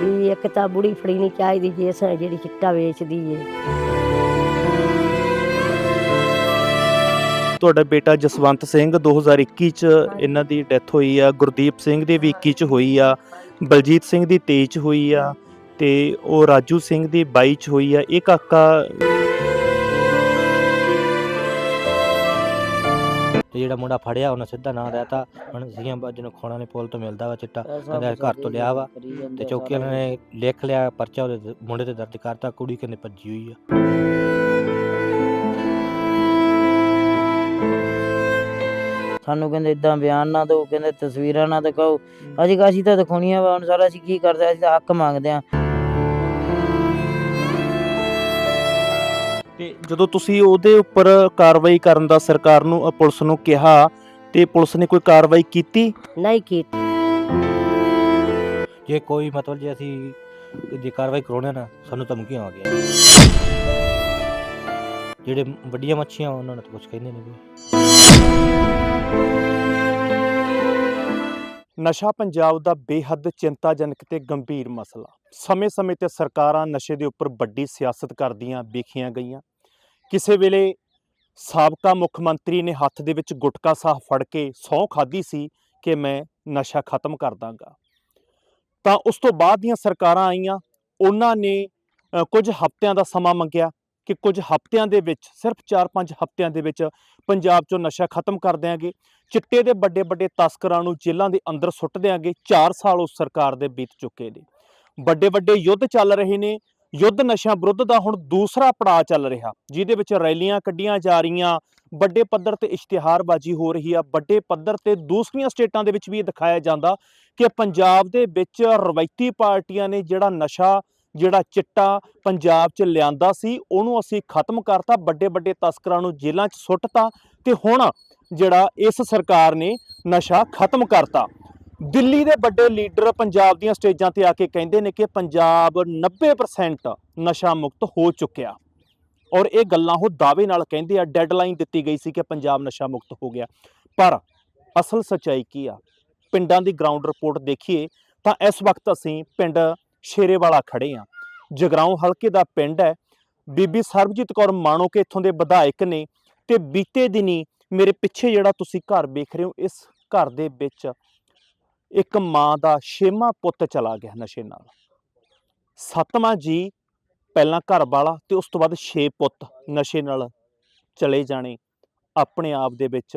ਵੀ ਇੱਕ ਤਾਂ ਬੁੜੀ ਫੜੀ ਨਹੀਂ ਚਾਹੀਦੀ ਜਿਸ ਜਿਹੜੀ ਚਿੱਟਾ ਵੇਚਦੀ ਏ। ਤੁਹਾਡਾ ਬੇਟਾ ਜਸਵੰਤ ਸਿੰਘ 2021 ਚ ਇਹਨਾਂ ਦੀ ਡੈਥ ਹੋਈ ਆ ਗੁਰਦੀਪ ਸਿੰਘ ਦੀ ਵੀ 21 ਚ ਹੋਈ ਆ ਬਲਜੀਤ ਸਿੰਘ ਦੀ 23 ਚ ਹੋਈ ਆ ਤੇ ਉਹ ਰਾਜੂ ਸਿੰਘ ਦੀ 22 ਚ ਹੋਈ ਆ। ਇਹ ਕਾਕਾ ਤੇ ਜਿਹੜਾ ਮੁੰਡਾ ਫੜਿਆ ਉਹਨੇ ਸਿੱਧਾ ਨਾਂ ਦੇਤਾ ਹੁਣ ਬਾਜੂ ਨੂੰ ਖੋਣਾ ਨੇ ਪੁੱਲ ਤੋਂ ਮਿਲਦਾ ਵਾ ਚਿੱਟਾ। ਕਹਿੰਦਾ ਘਰ ਤੋਂ ਲਿਆ ਵਾ। ਤੇ ਚੌਕੀ ਵਾਲਿਆਂ ਨੇ ਲਿਖ ਲਿਆ ਪਰਚਾ ਉਹਦੇ ਮੁੰਡੇ ਤੇ ਦਰਜ ਕਰਤਾ ਕੁੜੀ ਕਿੰਨੇ ਭੱਜੀ ਹੋਈ ਆ। ਸਾਨੂੰ ਕਹਿੰਦੇ ਇਦਾਂ ਬਿਆਨ ਨਾ ਦਿਓ ਕਹਿੰਦੇ ਤਸਵੀਰਾਂ ਨਾ ਦਿਖਾਓ। ਅਸੀਂ ਕਿਹਾ ਅਸੀਂ ਤਾਂ ਦਿਖਾਉਣੀਆਂ ਵਾ ਹੁਣ ਸਾਰਾ ਅਸੀਂ ਕੀ ਕਰਦੇ ਅਸੀਂ ਤਾਂ ਹੱਕ ਮੰਗਦੇ ਆ। ਜਦੋਂ ਤੁਸੀਂ ਉਹਦੇ ਉੱਪਰ ਕਾਰਵਾਈ ਕਰਨ ਦਾ ਸਰਕਾਰ ਨੂੰ ਅ, ਪੁਲਿਸ ਨੂੰ ਕਿਹਾ ਤੇ ਪੁਲਿਸ ਨੇ ਕੋਈ ਕਾਰਵਾਈ ਕੀਤੀ? ਨਹੀਂ ਕੀਤੀ ਜੇ ਕੋਈ ਮਤਲਬ ਜੇ ਅਸੀਂ ਜੇ ਕਾਰਵਾਈ ਕਰਾਉਣੇ ਨਾ ਸਾਨੂੰ ਧਮਕੀਆਂ ਆ ਗਈਆਂ। ਜਿਹੜੇ ਵੱਡੀਆਂ ਮੱਛੀਆਂ ਉਹਨਾਂ ਨੂੰ ਤਾਂ ਕੁਝ ਕਹਿੰਦੇ ਨਹੀਂ ਕੋਈ। ਨਸ਼ਾ ਪੰਜਾਬ ਦਾ ਬੇਹੱਦ ਚਿੰਤਾਜਨਕ ਤੇ ਗੰਭੀਰ ਮਸਲਾ। ਸਮੇਂ-ਸਮੇਂ ਤੇ ਸਰਕਾਰਾਂ ਨਸ਼ੇ ਦੇ ਉੱਪਰ ਵੱਡੀ ਸਿਆਸਤ ਕਰਦੀਆਂ ਵੇਖੀਆਂ ਗਈਆਂ। ਕਿਸੇ ਵੇਲੇ ਸਾਬਕਾ ਮੁੱਖ ਮੰਤਰੀ ਨੇ ਹੱਥ ਦੇ ਵਿੱਚ ਗੁਟਕਾ ਸਾਹ ਫੜ ਕੇ ਸਹੁੰ ਖਾਧੀ ਸੀ ਕਿ ਮੈਂ ਨਸ਼ਾ ਖਤਮ ਕਰ ਦਾਂਗਾ। ਤਾਂ ਉਸ ਤੋਂ ਬਾਅਦ ਦੀਆਂ ਸਰਕਾਰਾਂ ਆਈਆਂ, ਉਹਨਾਂ ਨੇ ਕੁਝ ਹਫ਼ਤਿਆਂ ਦਾ ਸਮਾਂ ਮੰਗਿਆ ਕਿ ਕੁਝ ਹਫ਼ਤਿਆਂ ਦੇ ਵਿੱਚ, ਸਿਰਫ 4-5 ਹਫ਼ਤਿਆਂ ਦੇ ਵਿੱਚ ਪੰਜਾਬ 'ਚੋਂ ਨਸ਼ਾ ਖਤਮ ਕਰ ਦਿਆਂਗੇ। ਚਿੱਟੇ ਦੇ ਵੱਡੇ ਵੱਡੇ ਤਸਕਰਾਂ ਨੂੰ ਜੇਲ੍ਹਾਂ ਦੇ ਅੰਦਰ ਸੁੱਟ ਦਿਆਂਗੇ। 4 ਸਾਲ ਉਸ ਸਰਕਾਰ ਦੇ ਬੀਤ ਚੁੱਕੇ ਨੇ। ਵੱਡੇ ਵੱਡੇ ਯੁੱਧ ਚੱਲ ਰਹੇ ਨੇ। ਯੁੱਧ ਨਸ਼ਿਆਂ ਵਿਰੁੱਧ ਦਾ ਹੁਣ ਦੂਸਰਾ ਪੜਾਅ ਚੱਲ ਰਿਹਾ। ਜਿਹਦੇ ਵਿੱਚ ਰੈਲੀਆਂ ਕੱਢੀਆਂ ਜਾ ਰਹੀਆਂ, ਵੱਡੇ ਪੱਧਰ ਤੇ ਇਸ਼ਤਿਹਾਰਬਾਜ਼ੀ ਹੋ ਰਹੀ ਆ, ਵੱਡੇ ਪੱਧਰ ਤੇ ਦੂਸਰੀਆਂ ਸਟੇਟਾਂ ਦੇ ਵਿੱਚ ਵੀ ਇਹ ਦਿਖਾਇਆ ਜਾਂਦਾ ਕਿ ਪੰਜਾਬ ਦੇ ਵਿੱਚ ਰਵਾਇਤੀ ਪਾਰਟੀਆਂ ਨੇ ਜਿਹੜਾ ਨਸ਼ਾ, ਜਿਹੜਾ ਚਿੱਟਾ ਪੰਜਾਬ 'ਚ ਲਿਆਂਦਾ ਸੀ, ਉਹਨੂੰ ਅਸੀਂ ਖਤਮ ਕਰਤਾ ਵੱਡੇ ਵੱਡੇ ਤਸਕਰਾਂ ਨੂੰ ਜੇਲ੍ਹਾਂ 'ਚ ਸੁੱਟਤਾ ਤੇ ਹੁਣ ਜਿਹੜਾ ਇਸ ਸਰਕਾਰ ਨੇ ਨਸ਼ਾ ਖਤਮ ਕਰਤਾ। ਦਿੱਲੀ ਦੇ ਵੱਡੇ ਲੀਡਰ ਪੰਜਾਬ ਦੀਆਂ ਸਟੇਜਾਂ ਤੇ ਆ ਕੇ ਕਹਿੰਦੇ ਨੇ ਕਿ ਪੰਜਾਬ 90% ਨਸ਼ਾ ਮੁਕਤ ਹੋ ਚੁੱਕਿਆ। ਔਰ ਇਹ ਗੱਲਾਂ ਉਹ ਦਾਅਵੇ ਨਾਲ ਕਹਿੰਦੇ ਆ ਡੈਡਲਾਈਨ ਦਿੱਤੀ ਗਈ ਸੀ ਕਿ ਪੰਜਾਬ ਨਸ਼ਾ ਮੁਕਤ ਹੋ ਗਿਆ। ਪਰ ਅਸਲ ਸਚਾਈ ਕੀ ਆ? ਪਿੰਡਾਂ ਦੀ ਗਰਾਊਂਡ ਰਿਪੋਰਟ ਦੇਖੀਏ ਤਾਂ ਇਸ ਵਕਤ ਅਸੀਂ ਪਿੰਡ ਸ਼ੇਰੇਵਾਲਾ ਖੜੇ ਆ ਜਗਰਾਉਂ ਹਲਕੇ ਦਾ ਪਿੰਡ ਹੈ। ਬੀਬੀ ਸਰਬਜੀਤ ਕੌਰ ਮਾਣੋ ਕੇ ਇੱਥੋਂ ਦੇ ਵਿਧਾਇਕ ਨੇ ਤੇ ਬੀਤੇ ਦਿਨੀ ਮੇਰੇ ਪਿੱਛੇ ਜਿਹੜਾ ਤੁਸੀਂ ਘਰ ਵੇਖ ਰਹੇ ਹੋ, ਇਸ ਘਰ ਦੇ ਵਿੱਚ ਇੱਕ ਮਾਂ ਦਾ ਛੇਵਾਂ ਪੁੱਤ ਚਲਾ ਗਿਆ ਨਸ਼ੇ ਨਾਲ। ਸੱਤਵਾਂ ਜੀ ਪਹਿਲਾਂ ਘਰ ਵਾਲਾ ਤੇ ਉਸ ਤੋਂ ਬਾਅਦ ਛੇ ਪੁੱਤ ਨਸ਼ੇ ਨਾਲ ਚਲੇ ਜਾਣੇ। ਆਪਣੇ ਆਪ ਦੇ ਵਿੱਚ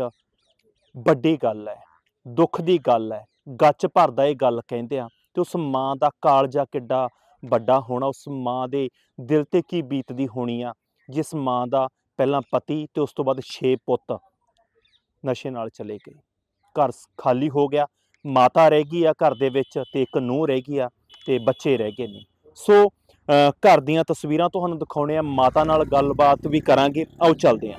ਵੱਡੀ ਗੱਲ ਹੈ, ਦੁੱਖ ਦੀ ਗੱਲ ਹੈ, ਗੱਚ ਭਰਦਾ ਇਹ ਗੱਲ ਕਹਿੰਦੇ ਆ ਤੇ ਉਸ ਮਾਂ ਦਾ ਕਾਲਜਾ ਕਿੱਡਾ ਵੱਡਾ ਹੋਣਾ, ਉਸ ਮਾਂ ਦੇ ਦਿਲ ਤੇ ਕੀ ਬੀਤਦੀ ਹੋਣੀ ਆ, ਜਿਸ ਮਾਂ ਦਾ ਪਹਿਲਾਂ ਪਤੀ ਤੇ ਉਸ ਤੋਂ ਬਾਅਦ 6 ਪੁੱਤ ਨਸ਼ੇ ਨਾਲ ਚਲੇ ਗਏ। ਘਰ ਖਾਲੀ ਹੋ ਗਿਆ ਮਾਤਾ ਰਹਿ ਗਈ ਆ ਘਰ ਦੇ ਵਿੱਚ ਤੇ ਇੱਕ ਨੂੰਹ ਰਹਿ ਗਈ ਆ ਤੇ ਬੱਚੇ ਰਹਿ ਗਏ ਨੇ। ਸੋ ਘਰ ਦੀਆਂ ਤਸਵੀਰਾਂ ਤੁਹਾਨੂੰ ਦਿਖਾਉਣੇ ਆ, ਮਾਤਾ ਨਾਲ ਗੱਲਬਾਤ ਵੀ ਕਰਾਂਗੇ। ਆਓ ਚੱਲਦੇ ਆ।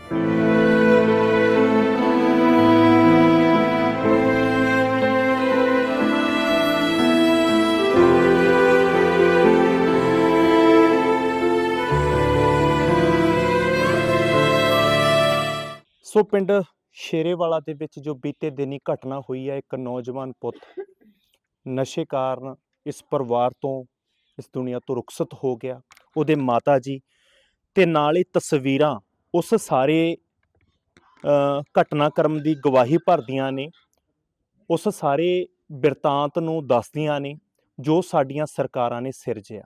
ਸੋ ਪਿੰਡ ਸ਼ੇਰੇਵਾਲਾ ਦੇ ਵਿੱਚ ਜੋ ਬੀਤੇ ਦਿਨੀ ਘਟਨਾ ਹੋਈ ਹੈ, ਇੱਕ ਨੌਜਵਾਨ ਪੁੱਤ ਨਸ਼ੇ ਕਾਰਨ ਇਸ ਪਰਿਵਾਰ ਤੋਂ, ਇਸ ਦੁਨੀਆ ਤੋਂ ਰੁਖਸਤ ਹੋ ਗਿਆ। ਉਹਦੇ ਮਾਤਾ ਜੀ ਤੇ ਨਾਲ ਹੀ ਤਸਵੀਰਾਂ ਉਸ ਸਾਰੇ ਘਟਨਾਕ੍ਰਮ ਦੀ ਗਵਾਹੀ ਭਰਦੀਆਂ ਨੇ। ਉਸ ਸਾਰੇ ਬਿਰਤਾਂਤ ਨੂੰ ਦੱਸਦੀਆਂ ਨੇ, ਜੋ ਸਾਡੀਆਂ ਸਰਕਾਰਾਂ ਨੇ ਸਿਰਜਿਆ।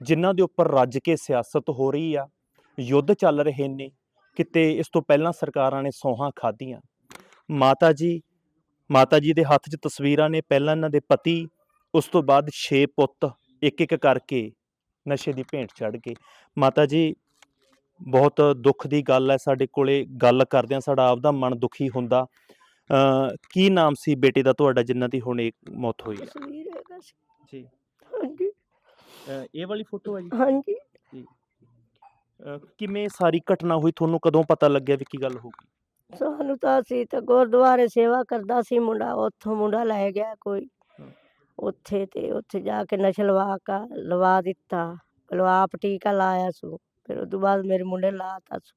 ਜਿਨ੍ਹਾਂ ਦੇ ਉੱਪਰ ਰੱਜ ਕੇ ਸਿਆਸਤ ਹੋ ਰਹੀ ਆ, ਯੁੱਧ ਚੱਲ ਰਹੇ ਨੇ ਕਿਤੇ ਇਸ ਤੋਂ ਪਹਿਲਾਂ ਸਰਕਾਰਾਂ ਨੇ ਸੌਹਾਂ ਖਾਧੀਆਂ। ਮਾਤਾ ਜੀ ਮਾਤਾ ਜੀ ਦੇ ਹੱਥ 'ਚ ਤਸਵੀਰਾਂ ਨੇ ਪਹਿਲਾਂ ਇਹਨਾਂ ਦੇ ਪਤੀ ਉਸ ਤੋਂ ਬਾਅਦ 6 ਪੁੱਤ ਇੱਕ ਇੱਕ ਕਰਕੇ ਨਸ਼ੇ ਦੀ ਭੇਂਟ ਚੜ ਗਏ। ਮਾਤਾ ਜੀ ਬਹੁਤ ਦੁੱਖ ਦੀ ਗੱਲ ਹੈ ਸਾਡੇ ਕੋਲੇ ਗੱਲ ਕਰਦੇ ਆ ਸਾਡਾ ਆਪਦਾ ਮਨ ਦੁਖੀ ਹੁੰਦਾ। ਕੀ ਨਾਮ ਸੀ ਬੇਟੇ ਦਾ ਤੁਹਾਡਾ ਜਿਨ੍ਹਾਂ ਦੀ ਹੁਣ ਇਹ ਮੌਤ ਹੋਈ ਹੈ। ਜੀ। ਹਾਂਜੀ। ਇਹ ਵਾਲੀ ਫੋਟੋ ਹੈ ਜੀ? ਹਾਂਜੀ। ਕਿਵੇਂ ਸਾਰੀ ਘਟਨਾ ਹੋਈ? ਤੁਹਾਨੂੰ ਕਦੋਂ ਪਤਾ ਲੱਗਿਆ ਵੀ ਕੀ ਗੱਲ ਹੋ ਗਈ? ਸਾਨੂੰ ਤਾਂ ਅਸੀਂ ਤਾਂ ਗੁਰਦੁਆਰੇ ਸੇਵਾ ਕਰਦਾ ਸੀ ਮੁੰਡਾ ਉੱਥੋਂ ਮੁੰਡਾ ਲੈ ਗਿਆ ਕੋਈ। ਉੱਥੇ ਤੇ ਉੱਥੇ ਜਾ ਕੇ ਨਸ਼ਾ ਲਵਾ ਕਾ ਲਵਾ ਦਿੱਤਾ। ਲਵਾ ਟੀਕਾ ਲਾਇਆ ਸੂ। ਫਿਰ ਉਸ ਤੋਂ ਬਾਅਦ ਮੇਰੇ ਮੁੰਡੇ ਲਾਤਾ ਸੂ।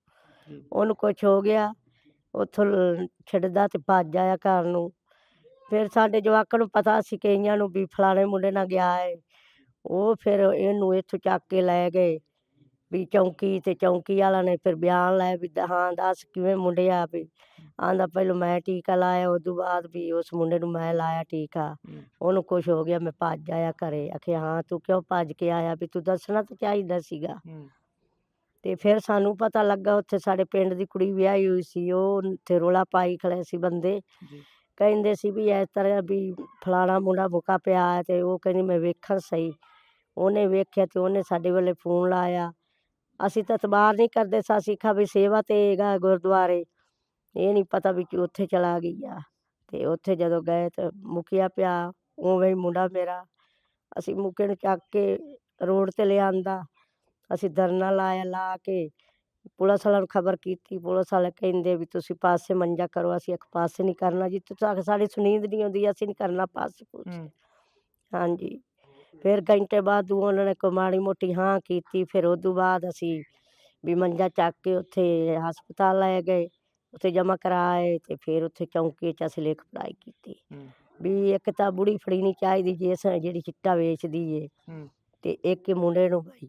ਜੀ। ਉਹਨੂੰ ਕੁਝ ਹੋ ਗਿਆ। ਉੱਥੋਂ ਲ- ਛੱਡਦਾ ਤੇ ਭੱਜ ਆਇਆ ਘਰ ਨੂੰ। ਫਿਰ ਸਾਡੇ ਜਵਾਕਾਂ ਨੂੰ ਪਤਾ ਸੀ ਕਈਆਂ ਨੂੰ ਵੀ ਫਲਾਣੇ ਮੁੰਡੇ ਨਾਲ ਗਿਆ ਹੈ ਉਹ ਫਿਰ ਇਹਨੂੰ ਇੱਥੋਂ ਚੱਕ ਕੇ ਲੈ ਗਏ। ਵੀ ਚੌਂਕੀ ਤੇ ਚੌਂਕੀ ਵਾਲਾ ਨੇ ਫਿਰ ਬਿਆਨ ਲਾਇਆ ਵੀ ਦ- ਹਾਂ ਦੱਸ ਕਿਵੇਂ ਮੁੰਡੇ ਆ ਵੀ ਆਂਦਾ ਪਹਿਲਾਂ ਮੈਂ ਟੀਕਾ ਲਾਇਆ ਉਦੋਂ ਬਾਅਦ ਵੀ ਉਸ ਮੁੰਡੇ ਨੂੰ ਮੈਂ ਲਾਇਆ ਟੀਕਾ। ਹੂੰ। ਉਹਨੂੰ ਕੁਝ ਹੋ ਗਿਆ ਮੈਂ ਭੱਜ ਆਇਆ ਘਰੇ। ਆਖਿਆ ਹਾਂ ਤੂੰ ਕਿਉਂ ਭੱਜ ਕੇ ਆਇਆ ਵੀ ਤੂੰ ਦੱਸਣਾ ਤਾਂ ਚਾਹੀਦਾ ਸੀਗਾ। ਹੂੰ। ਤੇ ਫਿਰ ਸਾਨੂੰ ਪਤਾ ਲੱਗਾ ਉੱਥੇ ਸਾਡੇ ਪਿੰਡ ਦੀ ਕੁੜੀ ਵਿਆਹੀ ਹੋਈ ਸੀ ਉਹ ਉੱਥੇ ਰੋਲਾ ਪਾਈ ਖੜੇ ਸੀ ਬੰਦੇ। ਜੀ। ਕਹਿੰਦੇ ਸੀ ਵੀ ਇਸ ਤਰ੍ਹਾਂ ਵੀ ਫਲਾਣਾ ਮੁੰਡਾ ਮੁੱਕਾ ਪਿਆ ਹੈ ਤੇ ਉਹ ਕਹਿੰਦੀ ਮੈਂ ਵੇਖਣ ਸਹੀ। ਉਹਨੇ ਵੇਖਿਆ ਤੇ ਉਹਨੇ ਸਾਡੇ ਵੱਲੇ ਫੋਨ ਲਾਇਆ। ਅਸੀਂ ਤਾਂ ਇਤਬਾਰ ਨਹੀਂ ਕਰਦੇ ਸਾਂ ਕਿਹਾ ਵੀ ਸੇਵਾ ਤੇ ਹੈਗਾ ਗੁਰਦੁਆਰੇ। ਇਹ ਨਹੀਂ ਪਤਾ ਵੀ ਕਿ ਉੱਥੇ ਚਲਾ ਗਈ ਆ। ਤੇ ਉੱਥੇ ਜਦੋਂ ਗਏ ਤੇ ਮੁੱਕਿਆ ਪਿਆ ਉਵੇਂ ਹੀ ਮੁੰਡਾ ਮੇਰਾ। ਅਸੀਂ ਮੁੱਕੇ ਨੂੰ ਚੱਕ ਕੇ ਰੋਡ ਤੇ ਲਿਆਂਦਾ। ਅਸੀਂ ਧਰਨਾ ਲਾਇਆ ਲਾ ਕੇ ਪੁਲਿਸ ਵਾਲਿਆਂ ਨੂੰ ਖਬਰ ਕੀਤੀ। ਪੁਲਿਸ ਵਾਲੇ ਕਹਿੰਦੇ ਵੀ ਤੁਸੀਂ ਪਾਸੇ ਮੰਜਾ ਕਰੋ ਅਸੀਂ ਇੱਕ ਪਾਸੇ ਨਹੀਂ ਕਰਨਾ। ਜੀ ਤੁਸੀਂ ਸਾਡੀ ਸੁਨੀਂਦ ਨਹੀਂ ਆਉਂਦੀ ਅਸੀਂ ਨਹੀਂ ਕਰਨਾ ਪਾਸੇ ਹੂੰ। ਹਾਂਜੀ। ਫਿਰ ਘੰਟੇ ਬਾਅਦ ਉਹ ਉਹਨਾਂ ਨੇ ਕੋਈ ਮਾੜੀ ਮੋਟੀ ਹਾਂ ਕੀਤੀ ਫਿਰ ਉਦੋਂ ਬਾਅਦ ਅਸੀਂ ਵੀ ਮੰਜਾ ਚੱਕ ਕੇ ਉੱਥੇ ਹਸਪਤਾਲ ਲੈ ਗਏ ਉੱਥੇ ਜਮ੍ਹਾਂ ਕਰਾਏ ਤੇ ਫਿਰ ਉੱਥੇ ਚੌਂਕੀ 'ਚ ਅਸੀਂ ਲਿਖ ਪੜਾਈ ਕੀਤੀ। ਵੀ ਇੱਕ ਤਾਂ ਬੁੜੀ ਫੜੀ ਨਹੀਂ ਚਾਹੀਦੀ ਜਿਸ ਜਿਹੜੀ ਚਿੱਟਾ ਵੇਚਦੀ ਏ। ਤੇ ਇੱਕ ਇਹ ਮੁੰਡੇ ਨੂੰ ਭਾਈ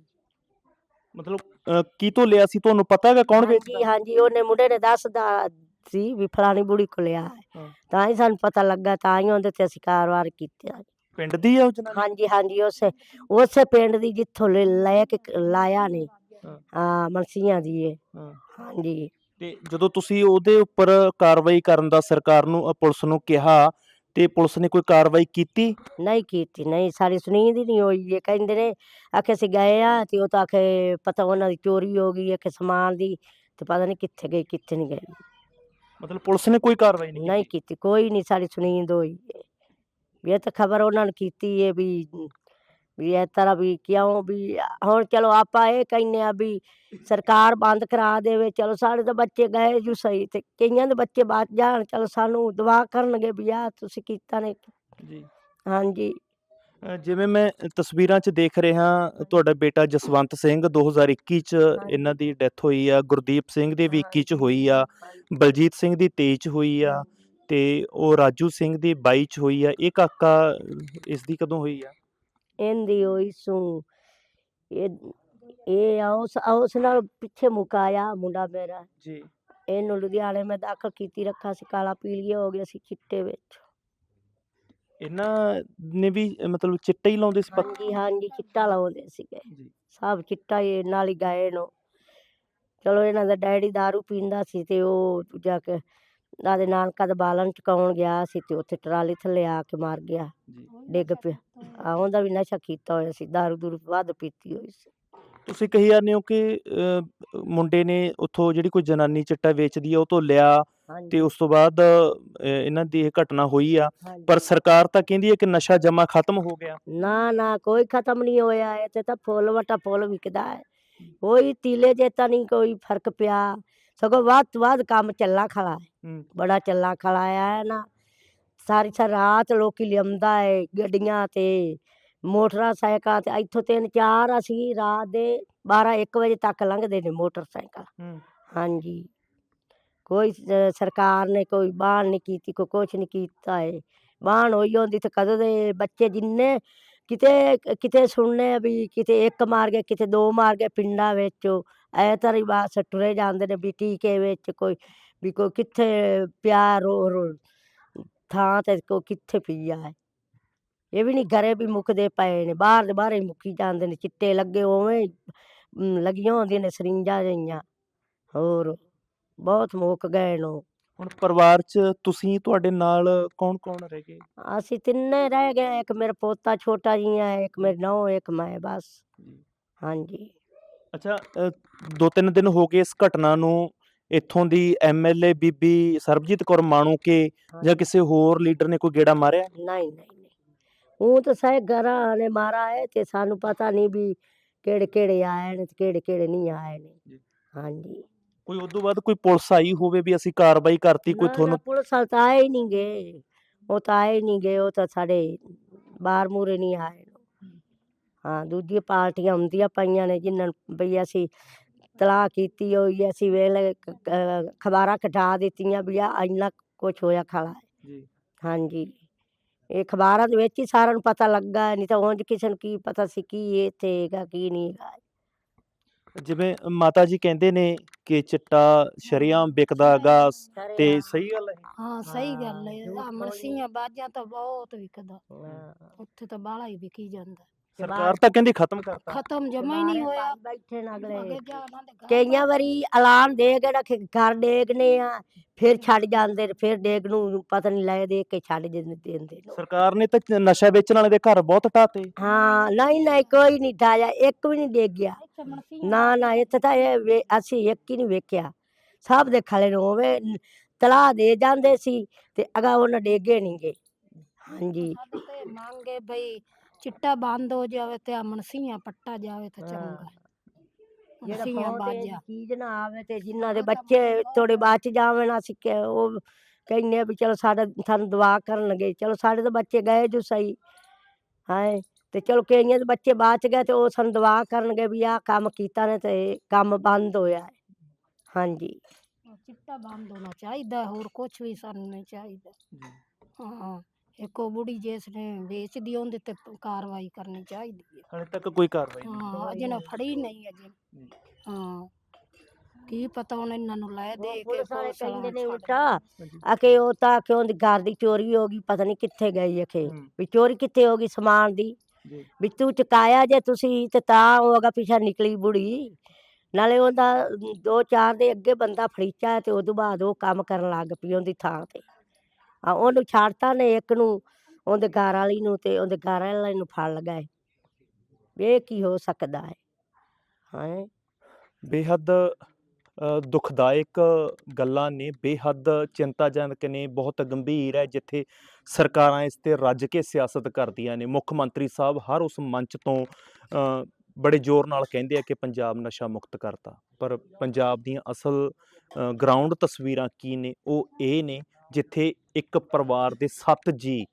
ਮਤਲਬ ਅਹ, ਕੀ ਤੋਂ ਲਿਆ ਸੀ ਤੁਹਾਨੂੰ ਪਤਾ ਹੈਗਾ ਕੌਣ ਹਾਂਜੀ ਵੇਚਦਾ ਹਾਂਜੀ ਉਹਨੇ ਮੁੰਡੇ ਨੇ ਦੱਸਦਾ ਸੀ ਵੀ ਫਲਾਣੀ ਬੁੜੀ ਕੋਲ ਲਿਆ ਹੈ ਹਾਂ। ਤਾਂ ਹੀ ਸਾਨੂੰ ਪਤਾ ਲੱਗਾ ਤਾਂ ਹੀ ਉਹਦੇ ਤੇ ਅਸੀਂ ਕਾਰਵਾਈ ਕੀਤੀ। ਪਿੰਡ ਦੀ ਹੈ ਉਹ ਜਨਾਨੀ? ਹਾਂਜੀ ਹਾਂਜੀ ਉਸੇ ਉਸੇ ਪਿੰਡ ਦੀ ਜਿੱਥੋਂ ਲੈ ਲੈ ਕੇ ਲਾਇਆ ਨੇ। ਹਾਂ। ਹਾਂ ਦੀ ਏ। ਹਾਂ। ਹਾਂਜੀ। ਤੇ ਜਦੋਂ ਤੁਸੀਂ ਉਹਦੇ ਉੱਪਰ ਕਾਰਵਾਈ ਕਰਨ ਦਾ ਸਰਕਾਰ ਨੂੰ ਅ, ਪੁਲਿਸ ਨੂੰ ਕਿਹਾ ਤੇ ਪੁਲਿਸ ਨੇ ਕੋਈ ਕਾਰਵਾਈ ਕੀਤੀ? ਨਹੀਂ ਕੀਤੀ ਨਹੀਂ ਸਾਡੀ ਸੁਨੀਂਦ ਹੀ ਨਹੀਂ ਹੋਈ ਇਹ ਕਹਿੰਦੇ ਨੇ ਆਖੇ ਅਸੀਂ ਗਏ ਆ ਤੇ ਉਹ ਤਾਂ ਆਖੇ ਪਤਾ ਉਹਨਾਂ ਦੀ ਚੋਰੀ ਹੋ ਗਈ ਹੈ ਕਿ ਸਮਾਨ ਦੀ ਤੇ ਪਤਾ ਨਹੀਂ ਕਿੱਥੇ ਗਈ ਕਿੱਥੇ ਨਹੀਂ ਗਈ। ਮਤਲਬ ਪੁਲਿਸ ਨੇ ਕੋਈ ਕਾਰਵਾਈ ਨਹੀਂ ਨਹੀਂ ਕੀਤੀ? ਕੋਈ ਨਹੀਂ ਸਾਡੀ ਸੁਨੀਂਦ ਹੋਈ ਵੀ ਇਹ ਤਾਂ ਖਬਰ ਉਹਨਾਂ ਨੇ ਕੀਤੀ ਹੈ ਵੀ ਵੀ ਇਸ ਤਰ੍ਹਾਂ ਵੀ ਕਿਉਂ ਵੀ ਹੁਣ ਚਲੋ ਆਪਾਂ ਇਹ ਕਹਿੰਦੇ ਆ ਵੀ ਸਰਕਾਰ ਬੰਦ ਕਰਾ ਦੇਵੇ ਚਲੋ ਸਾਡੇ ਤਾਂ ਬੱਚੇ ਗਏ ਜੂ ਸਹੀ ਤੇ ਕਈਆਂ ਦੇ ਬੱਚੇ ਬਚ ਜਾਣ ਚਲੋ ਸਾਨੂੰ ਦੁਆ ਕਰਨਗੇ ਵੀ ਆ ਤੁਸੀਂ ਕੀਤਾ ਨੇ ਜੀ। ਹਾਂਜੀ। ਅ, ਜਿਵੇਂ ਮੈਂ ਤਸਵੀਰਾਂ 'ਚ ਦੇਖ ਰਿਹਾ ਤੁਹਾਡਾ ਬੇਟਾ ਜਸਵੰਤ ਸਿੰਘ 2021 'ਚ ਇਹਨਾਂ ਦੀ ਡੈਥ ਹੋਈ ਆ ਗੁਰਦੀਪ ਸਿੰਘ ਦੀ ਵੀ 21 'ਚ ਹੋਈ ਆ ਬਲਜੀਤ ਸਿੰਘ ਦੀ 23 'ਚ ਹੋਈ ਆ ਤੇ ਉਹ ਰਾਜੂ ਸਿੰਘ ਦੀ 22 'ਚ ਹੋਈ ਆ ਇਹ ਕਾਕਾ ਇਸ ਦੀ ਕਦੋਂ ਹੋਈ ਆ? ਇਹਦੀ ਹੋਈ ਸੂ ਇਹ ਇਹ ਆ ਉਸ ਉਸ ਨਾਲ ਪਿੱਛੇ ਮੁਕਾਇਆ ਮੁੰਡਾ ਮੇਰਾ। ਜੀ। ਇਹਨੂੰ ਲੁਧਿਆਣੇ ਮੈਂ ਦਾਖਲ ਕੀਤੀ ਰੱਖਾ ਸੀ ਕਾਲਾ ਪੀਲੀਆ ਹੋ ਗਿਆ ਸੀ ਚਿੱਟੇ ਵਿੱਚ। ਇਹਨਾਂ ਨੇ ਵੀ ਅ, ਮਤਲਬ ਚਿੱਟਾ ਹੀ ਲਾਉਂਦੇ ਸੀ ਪੱਕ ਹਾਂਜੀ ਹਾਂਜੀ ਚਿੱਟਾ ਲਾਉਂਦੇ ਸੀਗੇ। ਜੀ। ਸਭ ਚਿੱਟਾ ਹੀ ਨਾਲ ਹੀ ਗਏ ਨੂੰ। ਚਲੋ ਇਹਨਾਂ ਦਾ ਡੈਡੀ दारू ਪੀਂਦਾ ਸੀ ਤੇ ਉਹ ਦੂਜਾ ਕੇ ਨਾਲੇ ਨਾਨਕਾ ਦਾ ਬਾਲਣ ਚੁਕਾਉਣ ਗਿਆ ਸੀ ਤੇ ਉੱਥੇ ਟਰਾਲੀ ਥੱਲੇ ਆ ਕੇ ਮਾਰ ਗਿਆ। ਜੀ। ਡਿੱਗ ਪਿਆ। ਆ ਉਹਦਾ ਵੀ ਨਸ਼ਾ ਕੀਤਾ ਹੋਇਆ ਸੀ दारू ਦੂਰੂ ਵੱਧ ਪੀਤੀ ਹੋਈ ਸੀ। ਤੁਸੀਂ ਕਹੀ ਜਾਂਦੇ ਹੋ ਕਿ ਮੁੰਡੇ ਨੇ ਉੱਥੋਂ ਜਿਹੜੀ ਕੋਈ ਜਨਾਨੀ ਚਿੱਟਾ ਵੇਚਦੀ ਆ ਉਹ ਤੋਂ ਲਿਆ ਤੇ ਹਾਂਜੀ। ਉਸ ਤੋਂ ਬਾਅਦ ਇਹਨਾਂ ਦੀ ਇਹ ਘਟਨਾ ਹੋਈ ਆ। ਹਾਂਜੀ। ਪਰ ਸਰਕਾਰ ਤਾਂ ਕਹਿੰਦੀ ਹੈ ਕਿ ਨਸ਼ਾ ਜਮਾ ਖਤਮ ਹੋ ਗਿਆ। ਨਾ ਨਾ ਕੋਈ ਖਤਮ ਨਹੀਂ ਹੋਇਆ। ਇਹ ਤੇ ਤਾਂ ਫੁੱਲ ਵਟਾ ਫੁੱਲ ਵਿਕਦਾ ਹੈ। ਕੋਈ ਤੀਲੇ ਜੇ ਤਾਂ ਨਹੀਂ ਕੋਈ ਫ਼ਰਕ ਪਿਆ। ਸਗੋਂ ਵੱਧ ਤੋਂ ਵੱਧ ਕੰਮ ਚੱਲਾ ਖੜਾ ਹੈ। ਬੜਾ ਚੱਲਾ ਖੜਾ ਹੈ ਨਾ। ਸਾਰੀ ਸਾਰੀ ਰਾਤ ਲੋਕੀ ਲਿਆਉਂਦਾ ਹੈ ਗੱਡੀਆਂ ਤੇ ਮੋਟਰਸਾਈਕਲ ਤੇ ਇੱਥੋਂ ਤਿੰਨ ਚਾਰ ਅਸੀਂ ਰਾਤ ਦੇ 12 1 ਵਜੇ ਤੱਕ ਲੰਘਦੇ ਨੇ ਮੋਟਰਸਾਈਕਲ। ਹਾਂਜੀ। ਕੋਈ ਸਰਕਾਰ ਨੇ ਕੋਈ ਬਾਣ ਨਹੀਂ ਕੀਤੀ ਕੋਈ ਕੁਛ ਨਹੀਂ ਕੀਤਾ ਹੈ ਬਾਣ ਹੋਈ ਹੁੰਦੀ ਤੇ ਕਦੋਂ ਦੇ ਬੱਚੇ ਜਿੰਨੇ ਕਿਤੇ ਕਿਤੇ ਸੁਣਨੇ ਵੀ ਕਿਤੇ ਇੱਕ ਮਾਰ ਗਿਆ ਕਿਤੇ ਦੋ ਮਾਰ ਗਏ ਪਿੰਡਾਂ ਵਿੱਚ। ਐ ਤਰ੍ਹਾਂ ਹੀ ਬਸ ਟੁਰੇ ਜਾਂਦੇ ਨੇ ਵੀ ਟੀਕੇ ਵਿੱਚ ਕੋਈ ਵੀ ਕੋਈ ਕਿੱਥੇ ਪਿਆ ਰੋ ਰੋ ਥਾਂ ਤੇ ਕੋਈ ਕਿੱਥੇ ਪੀਆ ਹੈ। ਇਹ ਵੀ ਨਹੀਂ ਘਰੇ ਵੀ ਮੁੱਕਦੇ ਪਏ ਨੇ ਬਾਹਰ ਦੇ ਬਾਹਰ ਮੁੱਕੀ ਜਾਂਦੇ ਨੇ ਚਿੱਟੇ ਲੱਗੇ ਉਵੇਂ ਮ, ਲੱਗੀਆਂ ਹੁੰਦੀਆਂ ਨੇ ਸਰਿੰਜਾਂ ਜਿਹੀਆਂ ਹੋਰ ਬਹੁਤ ਮੁੱਕ ਗਏ ਨੂੰ ਹੁਣ ਪਰਿਵਾਰ 'ਚ ਤੁਸੀਂ ਤੁਹਾਡੇ ਨਾਲ ਕੌਣ ਕੌਣ ਰਹਿ ਗਏ? ਅਸੀਂ ਤਿੰਨੇ ਰਹਿ ਗਏ ਇੱਕ ਮੇਰਾ ਪੋਤਾ ਛੋਟਾ ਜਿਹਾ ਹੈ ਇੱਕ ਮੇਰੀ ਨੌਂ ਇੱਕ ਮੈਂ ਬਸ। ਹਾਂਜੀ। ਅੱਛਾ ਅ, ਦੋ ਤਿੰਨ ਦਿਨ ਹੋ ਗਏ ਇਸ ਘਟਨਾ ਨੂੰ। ਇੱਥੋਂ ਦੀ ਐਮਐਲਏ ਬੀਬੀ ਸਰਬਜੀਤ ਕੌਰ ਮਾਣੂਕੇ ਜਾਂ ਹਾਂਜੀ। ਕਿਸੇ ਹੋਰ ਲੀਡਰ ਨੇ ਕੋਈ ਗੇੜਾ ਮਾਰਿਆ? ਨਹੀਂ ਨਹੀਂ ਨਹੀਂ। ਉਹ ਤਾਂ ਸਾਰੇ ਘਰਾਂ ਨੇ ਮਾਰਾ ਹੈ ਤੇ ਸਾਨੂੰ ਪਤਾ ਨਹੀਂ ਵੀ ਕਿਹੜੇ ਕਿਹੜੇ ਆਏ ਨੇ ਤੇ ਕਿਹੜੇ ਕਿਹੜੇ ਨਹੀਂ ਆਏ ਨੇ। ਜੀ। ਹਾਂਜੀ। ਕੋਈ ਉਦੋਂ ਬਾਅਦ ਕੋਈ ਪੁਲਿਸ ਆਈ ਹੋਵੇ ਵੀ ਅਸੀਂ ਕਾਰਵਾਈ ਕਰਤੀ ਕੋਈ ਨਾ, ਨਾ, ਤੁਹਾਨੂੰ ਪੁਲਿਸ ਵਾਲੇ ਤਾਂ ਆਏ ਹੀ ਨਹੀਂ ਗਏ। ਉਹ ਤਾਂ ਆਏ ਨਹੀਂ ਗਏ ਉਹ ਤਾਂ ਸਾਡੇ ਬਾਹਰ ਮੂਰੇ ਨਹੀਂ ਆਏ। ਹਾਂ ਦੂਜੀਆਂ ਪਾਰਟੀਆਂ ਹੁੰਦੀਆਂ ਪਈਆਂ ਨੇ ਜਿਨ੍ਹਾਂ ਨੂੰ ਬਈ ਅਸੀਂ ਤਲਾਹ ਕੀਤੀ ਹੋਈ ਅਸੀਂ ਵੇਲੇ ਖਬਰਾਂ ਕਟਾ ਦਿੱਤੀਆਂ ਵੀ ਆ ਇੰਨਾ ਕੁਛ ਹੋਇਆ ਖਲਾ। ਜੀ। ਹਾਂਜੀ। ਇਹ ਅਖਬਾਰਾਂ ਦੇ ਵਿੱਚ ਹੀ ਸਾਰਿਆਂ ਨੂੰ ਪਤਾ ਲੱਗਾ ਨਹੀਂ ਤਾਂ ਉਂਝ ਕਿਸੇ ਨੂੰ ਕੀ ਪਤਾ ਸੀ ਕੀ ਇਹ ਹੈਗਾ ਕੀ ਨਹੀਂ ਹੈਗਾ। ਜਿਵੇਂ ਮਾਤਾ ਜੀ ਕਹਿੰਦੇ ਨੇ ਕਿ ਚਿੱਟਾ ਸ਼ਰੇਆਮ ਵਿਕਦਾ ਹੈਗਾ ਤੇ ਸਹੀ ਗੱਲ ਹੈ। ਹਾਂ ਸਹੀ ਗੱਲ ਹੈ। ਬੋਲੀ। ਮਨਸੀਆਂ ਬਾਜਾਂ ਤਾਂ ਬਹੁਤ ਵਿਕਦਾ। ਉੱਥੇ ਤਾਂ ਬਾਹਲਾ ਹੀ ਵਿਕੀ ਜਾਂਦਾ। ਸਰਕਾਰ ਤਾਂ ਕਹਿੰਦੀ ਖਤਮ ਕਰਤਾ। ਖਤਮ ਜਮਾ ਹੀ ਨਹੀਂ ਹੋਇਆ। ਬੈਠੇ ਨੇ ਅੱਗੇ ਅਗਲੇ ਕਈਆਂ ਵਾਰੀ ਐਲਾਨ ਦੇ ਕੇ ਰੱਖ ਘਰ ਡੇਗਨੇ ਆ ਫਿਰ ਛੱਡ ਜਾਂਦੇ ਫਿਰ ਡੇਗ ਨੂੰ ਪਤਾ ਨਹੀਂ ਲੈ ਦੇ ਕੇ ਛੱਡ ਦਿੰਦੇ ਨੇ ਸਰਕਾਰ ਨੇ ਤਾਂ ਨਸ਼ਾ ਵੇਚਣ ਵਾਲੇ ਦੇ ਘਰ ਬਹੁਤ ਢਾਤੇ ਹਾਂ ਨਹੀਂ ਨਹੀਂ ਕੋਈ ਨਹੀਂ ਠਾਇਆ ਇੱਕ ਵੀ ਨਹੀਂ ਡੇਗ ਗਿਆ। ਇੱਥੇ ਮਨਸੀਆਂ ਨਾ ਨਾ ਇੱਥੇ ਤਾਂ ਇਹ ਅਸੀਂ ਇੱਕ ਹੀ ਨਹੀਂ ਵੇਖਿਆ। ਸਭ ਦੇ ਖਲੇ ਨੂੰ ਹੋਵੇ ਤਲਾਹ ਦੇ ਜਾਂਦੇ ਸੀ ਤੇ ਅਗਾ ਉਹਨਾਂ ਡੇਗੇ ਨਹੀਂ ਗਏ ਹਾਂਜੀ ਮੰਗੇ ਬਈ ਚਿੱਟਾ ਬੰਦ ਹੋ ਜਾਵੇ ਤੇ ਆ ਮਨਸੀਆਂ ਪੱਟਾ ਜਾਵੇ ਤਾਂ। ਚੰਗਾ ਜਿਹੜਾ ਬਹੁਤ ਬਾਜਾਂ। ਚੀਜ਼ ਨਾ ਆਵੇ ਤੇ ਜਿਨ੍ਹਾਂ ਦੇ ਬੱਚੇ ਥੋੜੇ ਬਚ ਜਾਵਣ ਅਸੀਂ ਕਿ ਉਹ ਕਹਿੰਦੇ ਆ ਵੀ ਚਲੋ ਸਾਡਾ ਸਾਨੂੰ ਦੁਆ ਕਰਨਗੇ ਚਲੋ ਸਾਡੇ ਤਾਂ ਬੱਚੇ ਗਏ ਜੋ ਸਹੀ। ਹਾਏ ਤੇ ਚਲੋ ਕਈਆਂ ਦੇ ਬੱਚੇ ਬਚ ਗਏ ਤੇ ਉਹ ਸਾਨੂੰ ਦੁਆ ਕਰਨਗੇ ਵੀ ਆਹ ਕੰਮ ਕੀਤਾ ਨੇ ਤੇ ਕੰਮ ਬੰਦ ਹੋਇਆ ਹੈ। ਹਾਂਜੀ। ਚਿੱਟਾ ਬੰਦ ਹੋਣਾ ਚਾਹੀਦਾ ਹੋਰ ਕੁਝ ਵੀ ਸਾਨੂੰ ਨਹੀਂ ਚਾਹੀਦਾ। ਹਾਂ। ਇੱਕੋ ਬੁੜੀ ਜਿਸ ਨੇ ਵੇਚਦੀ ਉਹਦੇ ਤੇ ਕਾਰਵਾਈ ਕਰਨੀ ਚਾਹੀਦੀ ਹੈ ਹਲੇ ਤੱਕ ਕੋਈ ਕਾਰਵਾਈ ਨਹੀਂ ਹਾਂ ਅਜੇ ਨਾ ਫੜੀ ਨਹੀਂ ਅਜੇ। ਹਾਂ। ਕੀ ਪਤਾ ਹੁਣ ਇਹਨਾਂ ਨੂੰ ਲੈ ਦੇ ਕੇ ਪੁਲਿਸ ਵਾਲੇ ਪੁਲਿਸ ਕਹਿੰਦੇ ਨੇ ਛੱਡ ਉਲਟਾ ਹਾਂਜੀ। ਅਕੇ ਉਹ ਤਾਂ ਕਿ ਉਹਦੀ ਘਰ ਦੀ ਚੋਰੀ ਹੋ ਗਈ ਪਤਾ ਨਹੀਂ ਕਿੱਥੇ ਗਈ ਅਖੇ। ਵੀ ਚੋਰੀ ਕਿੱਥੇ ਹੋ ਗਈ ਸਮਾਨ ਦੀ? ਜੀ। ਵੀ ਤੂੰ ਚੁਕਾਇਆ ਜੇ ਤੁਸੀਂ ਤੇ ਤਾਂ ਉਹ ਅਗਾ ਪਿਛਾ ਨਿਕਲੀ ਬੁੜੀ। ਨਾਲੇ ਉਹਦਾ ਦੋ ਚਾਰ ਦੇ ਅੱਗੇ ਬੰਦਾ ਫੜੀਚਾ ਤੇ ਉਦੋਂ ਬਾਅਦ ਉਹ ਕੰਮ ਕਰਨ ਲੱਗ ਪਈ ਉਹਦੀ ਥਾਂ ਤੇ। ਆ ਉਹਨੂੰ ਛੱਡਤਾ ਨੇ ਇੱਕ ਨੂੰ ਉਹਦੇ ਘਰ ਵਾਲੀ ਨੂੰ ਤੇ ਉਹਦੇ ਘਰ ਵਾਲੇ ਨੂੰ ਫੜ ਲਗਾਏ ਵੀ ਕੀ ਹੋ ਸਕਦਾ ਹੈ ਹਾਂ? ਬੇਹੱਦ ਅ, ਦੁਖਦਾਇਕ ਗੱਲਾਂ ਨੇ ਬੇਹੱਦ ਚਿੰਤਾਜਨਕ ਨੇ ਬਹੁਤ ਗੰਭੀਰ ਹੈ ਜਿੱਥੇ ਸਰਕਾਰਾਂ ਇਸ ਤੇ ਰੱਜ ਕੇ ਸਿਆਸਤ ਕਰਦੀਆਂ ਨੇ। ਮੁੱਖ ਮੰਤਰੀ ਸਾਹਿਬ ਹਰ ਉਸ ਮੰਚ ਤੋਂ ਅ, ਬੜੇ ਜ਼ੋਰ ਨਾਲ ਕਹਿੰਦੇ ਆ ਕਿ ਪੰਜਾਬ ਨਸ਼ਾ ਮੁਕਤ ਕਰਤਾ। ਪਰ ਪੰਜਾਬ ਦੀਆਂ ਅਸਲ ਗਰਾਊਂਡ ਤਸਵੀਰਾਂ ਕੀ ਨੇ? ਉਹ ਇਹ ਨੇ ਜਿੱਥੇ ਇੱਕ ਪਰਿਵਾਰ ਦੇ 7 ਜੀ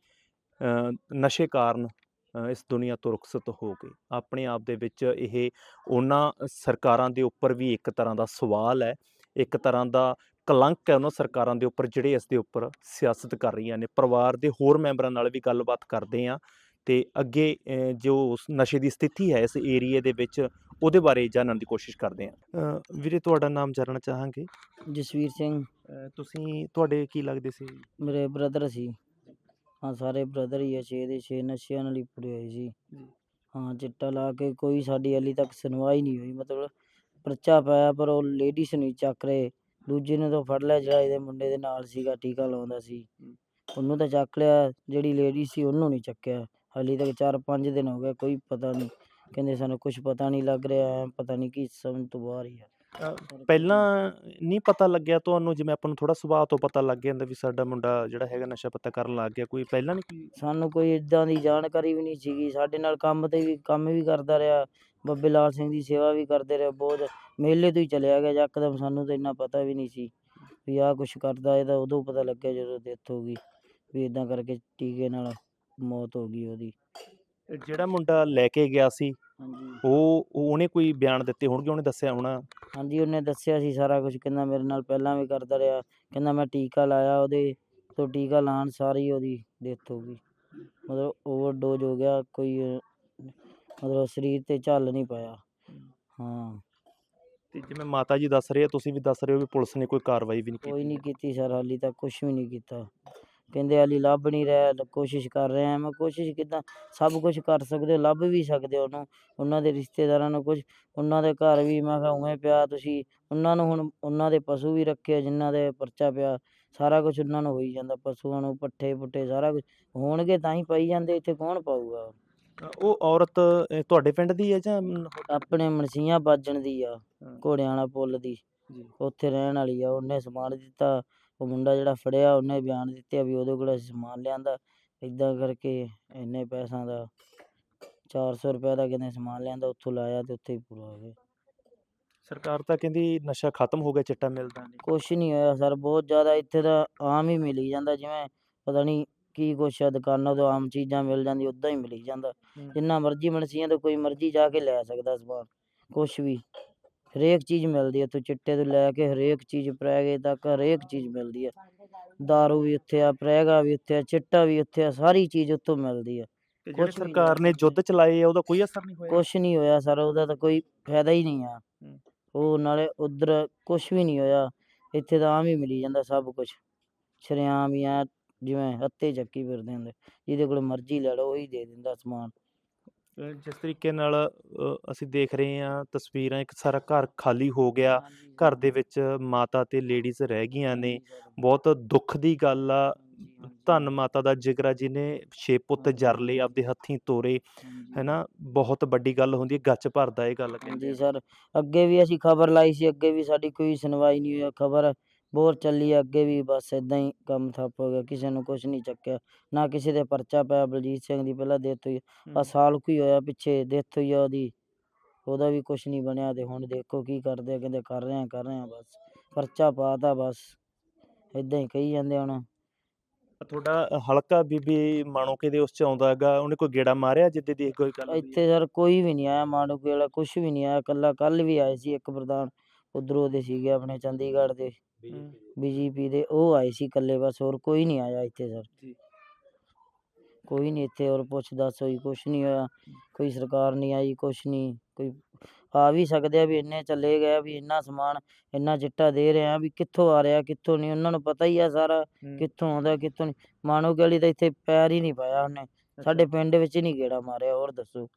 ਨਸ਼ੇ ਕਾਰਨ ਇਸ ਦੁਨੀਆ ਤੋਂ ਰੁਖਸਤ ਹੋ ਗਏ। ਆਪਣੇ ਆਪ ਦੇ ਵਿੱਚ ਇਹ ਉਹਨਾਂ ਸਰਕਾਰਾਂ ਦੇ ਉੱਪਰ ਵੀ ਇੱਕ ਤਰ੍ਹਾਂ ਦਾ ਸਵਾਲ ਹੈ। ਇੱਕ ਤਰ੍ਹਾਂ ਦਾ ਕਲੰਕ ਹੈ ਉਹਨਾਂ ਸਰਕਾਰਾਂ ਦੇ ਉੱਪਰ ਜਿਹੜੇ ਇਸ ਦੇ ਉੱਪਰ ਸਿਆਸਤ ਕਰ ਰਹੀਆਂ ਨੇ। ਪਰਿਵਾਰ ਦੇ ਹੋਰ ਮੈਂਬਰਾਂ ਨਾਲ ਵੀ ਗੱਲਬਾਤ ਕਰਦੇ ਆ ਤੇ ਅੱਗੇ ਜੋ ਉਸ ਨਸ਼ੇ ਦੀ ਸਥਿਤੀ ਹੈ ਇਸ ਏਰੀਏ ਦੇ ਵਿੱਚ ਉਹਦੇ ਬਾਰੇ ਜਾਣਨ ਦੀ ਕੋਸ਼ਿਸ਼ ਕਰਦੇ ਆ ਵੀਰੇ ਤੁਹਾਡਾ ਨਾਮ ਜਾਣਨਾ ਚਾਹਾਂਗੇ? ਜਸਵੀਰ ਸਿੰਘ। ਤੁਸੀਂ ਤੁਹਾਡੇ ਕੀ ਲੱਗਦੇ ਸੀ? ਮੇਰੇ ਬ੍ਰਦਰ ਸੀ। ਹਾਂ ਸਾਰੇ ਬ੍ਰਦਰ ਹੀ ਆ ਛੇ ਦੇ ਛੇ ਨਸ਼ਿਆਂ ਨਾਲ ਹੀ ਪੂਰੇ ਹੋਏ ਸੀ। ਹਾਂ ਚਿੱਟਾ ਲਾ ਕੇ ਕੋਈ ਸਾਡੀ ਹਾਲੀ ਤੱਕ ਸੁਣਵਾਈ ਨਹੀਂ ਹੋਈ। ਮਤਲਬ ਪਰਚਾ ਪਾਇਆ ਪਰ ਉਹ ਲੇਡੀਜ਼ ਨਹੀਂ ਚੱਕ ਰਹੇ ਦੂਜੇ ਨੂੰ ਤਾਂ ਫੜ ਲਿਆ ਜਿਹੜਾ ਇਹਦੇ ਮੁੰਡੇ ਦੇ ਨਾਲ ਸੀਗਾ ਟੀਕਾ ਲਾਉਂਦਾ ਸੀ। ਉਹਨੂੰ ਤਾਂ ਚੱਕ ਲਿਆ ਜਿਹੜੀ ਲੇਡੀ ਸੀ ਉਹਨੂੰ ਨਹੀਂ ਚੱਕਿਆ। ਹਾਲੀ ਤੱਕ 4-5 ਦਿਨ ਹੋ ਗਏ ਕੋਈ ਪਤਾ ਨਹੀਂ। ਕਹਿੰਦੇ ਸਾਨੂੰ ਕੁਝ ਪਤਾ ਨਹੀਂ ਲੱਗ ਰਿਹਾ ਐਂ ਪਤਾ ਨਹੀਂ ਕੀ ਸਮਝ ਤੋਂ ਬਾਹਰ ਹੀ ਆ। ਅ, ਪਹਿਲਾਂ ਨਹੀਂ ਪਤਾ ਲੱਗਿਆ ਤੁਹਾਨੂੰ ਜਿਵੇਂ ਆਪਾਂ ਨੂੰ ਥੋੜਾ ਸੁਭਾਅ ਤੋਂ ਪਤਾ ਲੱਗ ਜਾਂਦਾ ਵੀ ਸਾਡਾ ਮੁੰਡਾ ਜਿਹੜਾ ਹੈਗਾ ਨਸ਼ਾ ਪੱਤਾ ਕਰਨ ਲੱਗ ਗਿਆ ਕੋਈ ਪਹਿਲਾਂ ਨਹੀਂ ਕੋਈ ਸਾਨੂੰ ਕੋਈ ਇਦਾਂ ਦੀ ਜਾਣਕਾਰੀ ਵੀ ਨਹੀਂ ਸੀਗੀ। ਸਾਡੇ ਨਾਲ ਕੰਮ ਤੇ ਵੀ ਕੰਮ ਵੀ ਕਰਦਾ ਰਿਹਾ। ਬੱਬੇ ਲਾਲ ਸਿੰਘ ਦੀ ਸੇਵਾ ਵੀ ਕਰਦੇ ਰਹੇ ਬਹੁਤ। ਮੇਲੇ ਤੋਂ ਹੀ ਚਲਿਆ ਗਿਆ ਯਕਦਮ ਸਾਨੂੰ ਤਾਂ ਇੰਨਾ ਪਤਾ ਵੀ ਨਹੀਂ ਸੀ ਵੀ ਆਹ ਕੁਛ ਕਰਦਾ ਇਹਦਾ ਉਦੋਂ ਪਤਾ ਲੱਗਿਆ ਜਦੋਂ ਡੈਥ ਹੋ ਗਈ ਵੀ ਇਦਾਂ ਕਰਕੇ ਟੀਕੇ ਨਾਲ ਮੌਤ ਹੋ ਗਈ ਉਹਦੀ। ਜਿਹੜਾ ਮੁੰਡਾ ਲੈ ਕੇ ਗਿਆ ਸੀ ਹਾਂਜੀ। ਉਹ ਉਹ- ਉਹਨੇ ਕੋਈ ਬਿਆਨ ਦਿੱਤੇ ਹੋਣਗੇ? ਉਹਨੇ ਦੱਸਿਆ ਹੋਣਾ? ਹਾਂਜੀ ਉਹਨੇ ਦੱਸਿਆ ਸੀ ਸਾਰਾ ਕੁਝ ਕਹਿੰਦਾ ਮੇਰੇ ਨਾਲ ਪਹਿਲਾਂ ਵੀ ਕਰਦਾ ਰਿਹਾ। ਕਹਿੰਦਾ ਮੈਂ ਟੀਕਾ ਲਾਇਆ ਉਹਦੇ ਤੋਂ ਟੀਕਾ ਲਾਉਣ ਸਾਰੀ ਉਹਦੀ ਡੈਥ ਹੋ ਗਈ। ਮਤਲਬ ਓਵਰਡੋਜ਼ ਹੋ ਗਿਆ ਕੋਈ ਅਹ, ਮਤਲਬ ਸਰੀਰ ਤੇ ਚੱਲ ਨਹੀਂ ਪਾਇਆ। ਹਾਂ। ਤੇ ਜਿਵੇਂ ਮਾਤਾ ਜੀ ਦੱਸ ਰਹੇ ਆ ਤੁਸੀਂ ਵੀ ਦੱਸ ਰਹੇ ਹੋ ਵੀ ਪੁਲਿਸ ਨੇ ਕੋਈ ਕਾਰਵਾਈ ਵੀ ਨਹੀਂ ਕੋਈ ਕੀਤੀ। ਨਹੀਂ ਕੀਤੀ ਸਰ ਹਾਲੀ ਤੱਕ ਕੁਝ ਵੀ ਨਹੀਂ ਕੀਤਾ। ਕਹਿੰਦੇ ਹਾਲੀ ਲੱਭ ਨਹੀਂ ਰਿਹਾ ਕੋਸ਼ਿਸ਼ ਕਰ ਰਹੇ ਆ ਮੈਂ ਕੋਸ਼ਿਸ਼ ਕਿੱਦਾਂ ਸਭ ਕੁਝ ਕਰ ਸਕਦੇ ਹੋ, ਲੱਭ ਵੀ ਸਕਦੇ ਹੋ ਉਹਨੂੰ ਉਹਨਾਂ ਦੇ ਰਿਸ਼ਤੇਦਾਰਾਂ ਨੂੰ ਕੁਝ ਉਹਨਾਂ ਦੇ ਘਰ ਵੀ ਮੈਂ ਕਿਹਾ ਉਵੇਂ ਪਿਆ ਤੁਸੀਂ ਉਹਨਾਂ ਨੂੰ ਹੁਣ ਉਹਨਾਂ ਦੇ ਪਸ਼ੂ ਵੀ ਰੱਖੇ ਜਿਨ੍ਹਾਂ ਦੇ ਪਰਚਾ ਪਿਆ ਸਾਰਾ ਕੁਝ ਉਹਨਾਂ ਨੂੰ ਹੋਈ ਜਾਂਦਾ ਪਸ਼ੂਆਂ ਨੂੰ ਪੱਠੇ ਪੁੱਠੇ ਸਾਰਾ ਕੁਝ ਹੋਣਗੇ ਤਾਂ ਹੀ ਪਾਈ ਜਾਂਦੇ ਇੱਥੇ ਕੌਣ ਪਾਊਗਾ ਉਹ ਔਰਤ ਤੁਹਾਡੇ ਪਿੰਡ ਦੀ ਹੈ ਜਾਂ ਆਪਣੇ ਮਨਸੀਆਂ ਬਾਜਣ ਦੀ ਆ। ਘੋੜਿਆਂ ਵਾਲਾ ਪੁੱਲ ਦੀ ਉੱਥੇ ਰਹਿਣ ਵਾਲੀ ਆ ਉਹਨੇ ਸਮਾਨ ਦਿੱਤਾ ਉਹ ਮੁੰਡਾ ਜਿਹੜਾ ਫੜਿਆ ਉਹਨੇ ਬਿਆਨ ਦਿੱਤੇ ਵੀ ਉਹਦੇ ਕੋਲ ਅਸੀਂ ਸਮਾਨ ਲਿਆਂਦਾ। ਇਦਾਂ ਕਰਕੇ ਇੰਨੇ ਪੈਸਿਆਂ ਦਾ 400 ਰੁਪਏ ਦਾ ਕਹਿੰਦੇ ਸਮਾਨ ਲਿਆਂਦਾ ਉੱਥੋਂ ਲਾਇਆ ਤੇ ਉੱਥੇ ਹੀ ਪੂਰਾ ਹੋ ਗਿਆ। ਸਰਕਾਰ ਤਾਂ ਕਹਿੰਦੀ ਨਸ਼ਾ ਖਤਮ ਹੋ ਗਿਆ ਚਿੱਟਾ ਮਿਲਦਾ ਨਹੀਂ। ਕੁਛ ਨਹੀਂ ਹੋਇਆ ਸਰ ਬਹੁਤ ਜ਼ਿਆਦਾ ਇੱਥੇ ਤਾਂ ਆਮ ਹੀ ਮਿਲੀ ਜਾਂਦਾ ਜਿਵੇਂ ਪਤਾ ਨਹੀਂ ਕੀ ਕੁਛ ਆ ਦੁਕਾਨਾਂ ਤੋਂ ਆਮ ਚੀਜ਼ਾਂ ਮਿਲ ਜਾਂਦੀ ਉਦਾਂ ਹੀ ਮਿਲੀ ਜਾਂਦਾ। ਜਿੰਨਾ ਮਰਜ਼ੀ ਮਨਸੀਆਂ ਤੋਂ ਕੋਈ ਮਰਜ਼ੀ ਜਾ ਕੇ ਲੈ ਸਕਦਾ ਸਮਾਨ ਕੁਛ ਵੀ। ਹਰੇਕ ਚੀਜ਼ ਮਿਲਦੀ ਹੈ ਤੋਂ ਚਿੱਟੇ ਤੋਂ ਲੈ ਕੇ ਹਰੇਕ ਚੀਜ਼ ਪ੍ਰੈਗੇ ਤੱਕ ਹਰੇਕ ਚੀਜ਼ ਮਿਲਦੀ ਹੈ। ਦਾਰੂ ਵੀ ਉੱਥੇ ਆ ਪ੍ਰੈਗਾ ਵੀ ਉੱਥੇ ਆ ਚਿੱਟਾ ਵੀ ਉੱਥੇ ਆ ਸਾਰੀ ਚੀਜ਼ ਉੱਥੋਂ ਮਿਲਦੀ ਆ ਤੇ ਜਿਹੜੇ ਕੁਛ ਵੀ ਸਰਕਾਰ ਨੇ ਯੁੱਧ ਚਲਾਏ ਆ ਉਹਦਾ ਕੋਈ ਅਸਰ ਨਹੀਂ ਹੋਇਆ? ਕੁਛ ਨਹੀਂ ਹੋਇਆ ਸਰ ਉਹਦਾ ਤਾਂ ਕੋਈ ਫਾਇਦਾ ਹੀ ਨਹੀਂ ਆ। ਹੂੰ। ਉਹ ਨਾਲੇ ਉਧਰ ਕੁਛ ਵੀ ਨਹੀਂ ਹੋਇਆ ਇੱਥੇ ਤਾਂ ਆਮ ਹੀ ਮਿਲੀ ਜਾਂਦਾ ਸਭ ਕੁਝ ਸ਼ਰੇਆਮ ਹੀ ਆ ਜਿਵੇਂ ਹੱਤੇ ਚੱਕੀ ਫਿਰਦੇ ਹੁੰਦੇ ਜਿਹਦੇ ਕੋਲ ਮਰਜ਼ੀ ਲੈ ਲਓ ਉਹੀ ਦੇ ਦਿੰਦਾ ਸਮਾਨ। ਜਿਸ ਤਰੀਕੇ ਨਾਲ ਅ, ਅਸੀਂ ਦੇਖ ਰਹੇ ਹਾਂ ਤਸਵੀਰਾਂ ਇੱਕ ਸਾਰਾ ਘਰ ਖਾਲੀ ਹੋ ਗਿਆ। ਘਰ ਦੇ ਵਿੱਚ ਮਾਤਾ ਤੇ ਲੇਡੀਜ਼ ਰਹਿ ਗਈਆਂ ਨੇ। ਬਹੁਤ ਦੁੱਖ ਦੀ ਗੱਲ ਆ। ਧੰਨ ਮਾਤਾ ਦਾ ਜਿਗਰਾ ਜਿਹਨੇ ਛੇ ਪੁੱਤ ਜਰ ਲਏ ਆਪਦੇ ਹੱਥੀਂ ਤੋਰੇ ਹੈਨਾ? ਬਹੁਤ ਵੱਡੀ ਗੱਲ ਹੁੰਦੀ ਹੈ ਗੱਚ ਭਰਦਾ ਇਹ ਗੱਲ ਕਹਿੰਦੇ ਜੀ ਆ। ਸਰ ਅੱਗੇ ਵੀ ਅਸੀਂ ਖਬਰ ਲਾਈ ਸੀ ਅੱਗੇ ਵੀ ਸਾਡੀ ਕੋਈ ਸੁਣਵਾਈ ਨਹੀਂ ਹੋਈ ਖਬਰ। ਬਹੁਤ ਚੱਲੀ ਅੱਗੇ ਵੀ ਬਸ ਇਦਾਂ ਹੀ ਕੰਮ ਠੱਪ ਹੋ ਗਿਆ ਕਿਸੇ ਨੂੰ ਕੁਝ ਨਹੀਂ ਚੱਕਿਆ ਨਾ ਕਿਸੇ ਦੇ ਪਰਚਾ ਪਿਆ ਬਲਜੀਤ ਸਿੰਘ ਦੀ ਪਹਿਲਾਂ ਡੈਥ ਹੋਈ ਆ। ਸਾਲ ਕੁ ਹੀ ਹੋਇਆ ਪਿੱਛੇ ਡੈਥ ਹੋਈ ਆ ਉਹਦੀ ਉਹਦਾ ਵੀ ਕੁਝ ਨਹੀਂ ਬਣਿਆ ਤੇ ਹੁਣ ਦੇਖੋ ਕੀ ਕਰਦੇ ਆ ਕਹਿੰਦੇ ਕਰ ਰਹੇ ਆ ਕਰ ਰਹੇ ਆ ਬਸ ਪਰਚਾ ਪਾਤਾ ਬਸ ਇਦਾਂ ਹੀ ਕਹੀ ਜਾਂਦੇ ਹੁਣ ਤੁਹਾਡਾ ਹਲਕਾ ਬੀਬੀ ਮਾਣੋਕੇ ਦੇ ਉਸ ਚ ਆਉਂਦਾ ਹੈਗਾ ਉਹਨੇ ਕੋਈ ਗੇੜਾ ਮਾਰਿਆ ਜਿੱਦੇ ਦੀ ਕੋਈ ਗੱਲ ਹੋਈ ਹੈ? ਇੱਥੇ ਸਰ ਕੋਈ ਵੀ ਨਹੀਂ ਆਇਆ ਮਾਨੂਕੇ ਵਾਲਾ ਕੁਝ ਵੀ ਨਹੀਂ ਆਇਆ ਕੱਲਾ ਕੱਲ ਵੀ ਆਏ ਸੀ ਇੱਕ ਪ੍ਰਧਾਨ ਉਧਰੋਂ ਦੇ ਸੀਗੇ ਆਪਣੇ ਚੰਡੀਗੜ੍ਹ ਦੇ। ਬੀਜੇਪੀ ਦੇ ਉਹ ਆਏ ਸੀ ਇਕੱਲੇ ਬਸ ਹੋਰ ਕੋਈ ਨਹੀਂ ਆਇਆ ਇੱਥੇ ਸਰ। ਜੀ। ਕੋਈ ਨਹੀਂ ਇੱਥੇ ਹੋਰ ਪੁੱਛ ਦੱਸ ਹੋਈ ਕੁਛ ਨਹੀਂ ਹੋਇਆ। ਕੋਈ ਸਰਕਾਰ ਨਹੀਂ ਆਈ ਕੁਛ ਨਹੀਂ। ਕੋਈ ਆ ਵੀ ਸਕਦੇ ਆ ਵੀ ਇੰਨੇ ਚੱਲੇ ਗਏ ਵੀ ਇੰਨਾ ਸਮਾਨ ਇੰਨਾ ਚਿੱਟਾ ਦੇ ਰਹੇ ਆ ਵੀ ਕਿੱਥੋਂ ਆ ਰਿਹਾ ਕਿੱਥੋਂ ਨਹੀਂ ਉਹਨਾਂ ਨੂੰ ਪਤਾ ਹੀ ਆ ਸਾਰਾ। ਕਿੱਥੋਂ ਆਉਂਦਾ ਕਿੱਥੋਂ ਨਹੀਂ। ਮਾਨੋ ਵਾਲੀ ਤਾਂ ਇੱਥੇ ਪੈਰ ਹੀ ਨਹੀਂ ਪਾਇਆ ਉਹਨੇ। ਸਾਡੇ ਪਿੰਡ ਵਿੱਚ ਹੀ ਨਹੀਂ ਗੇੜਾ ਮਾਰਿਆ ਹੋਰ ਦੱਸੋ।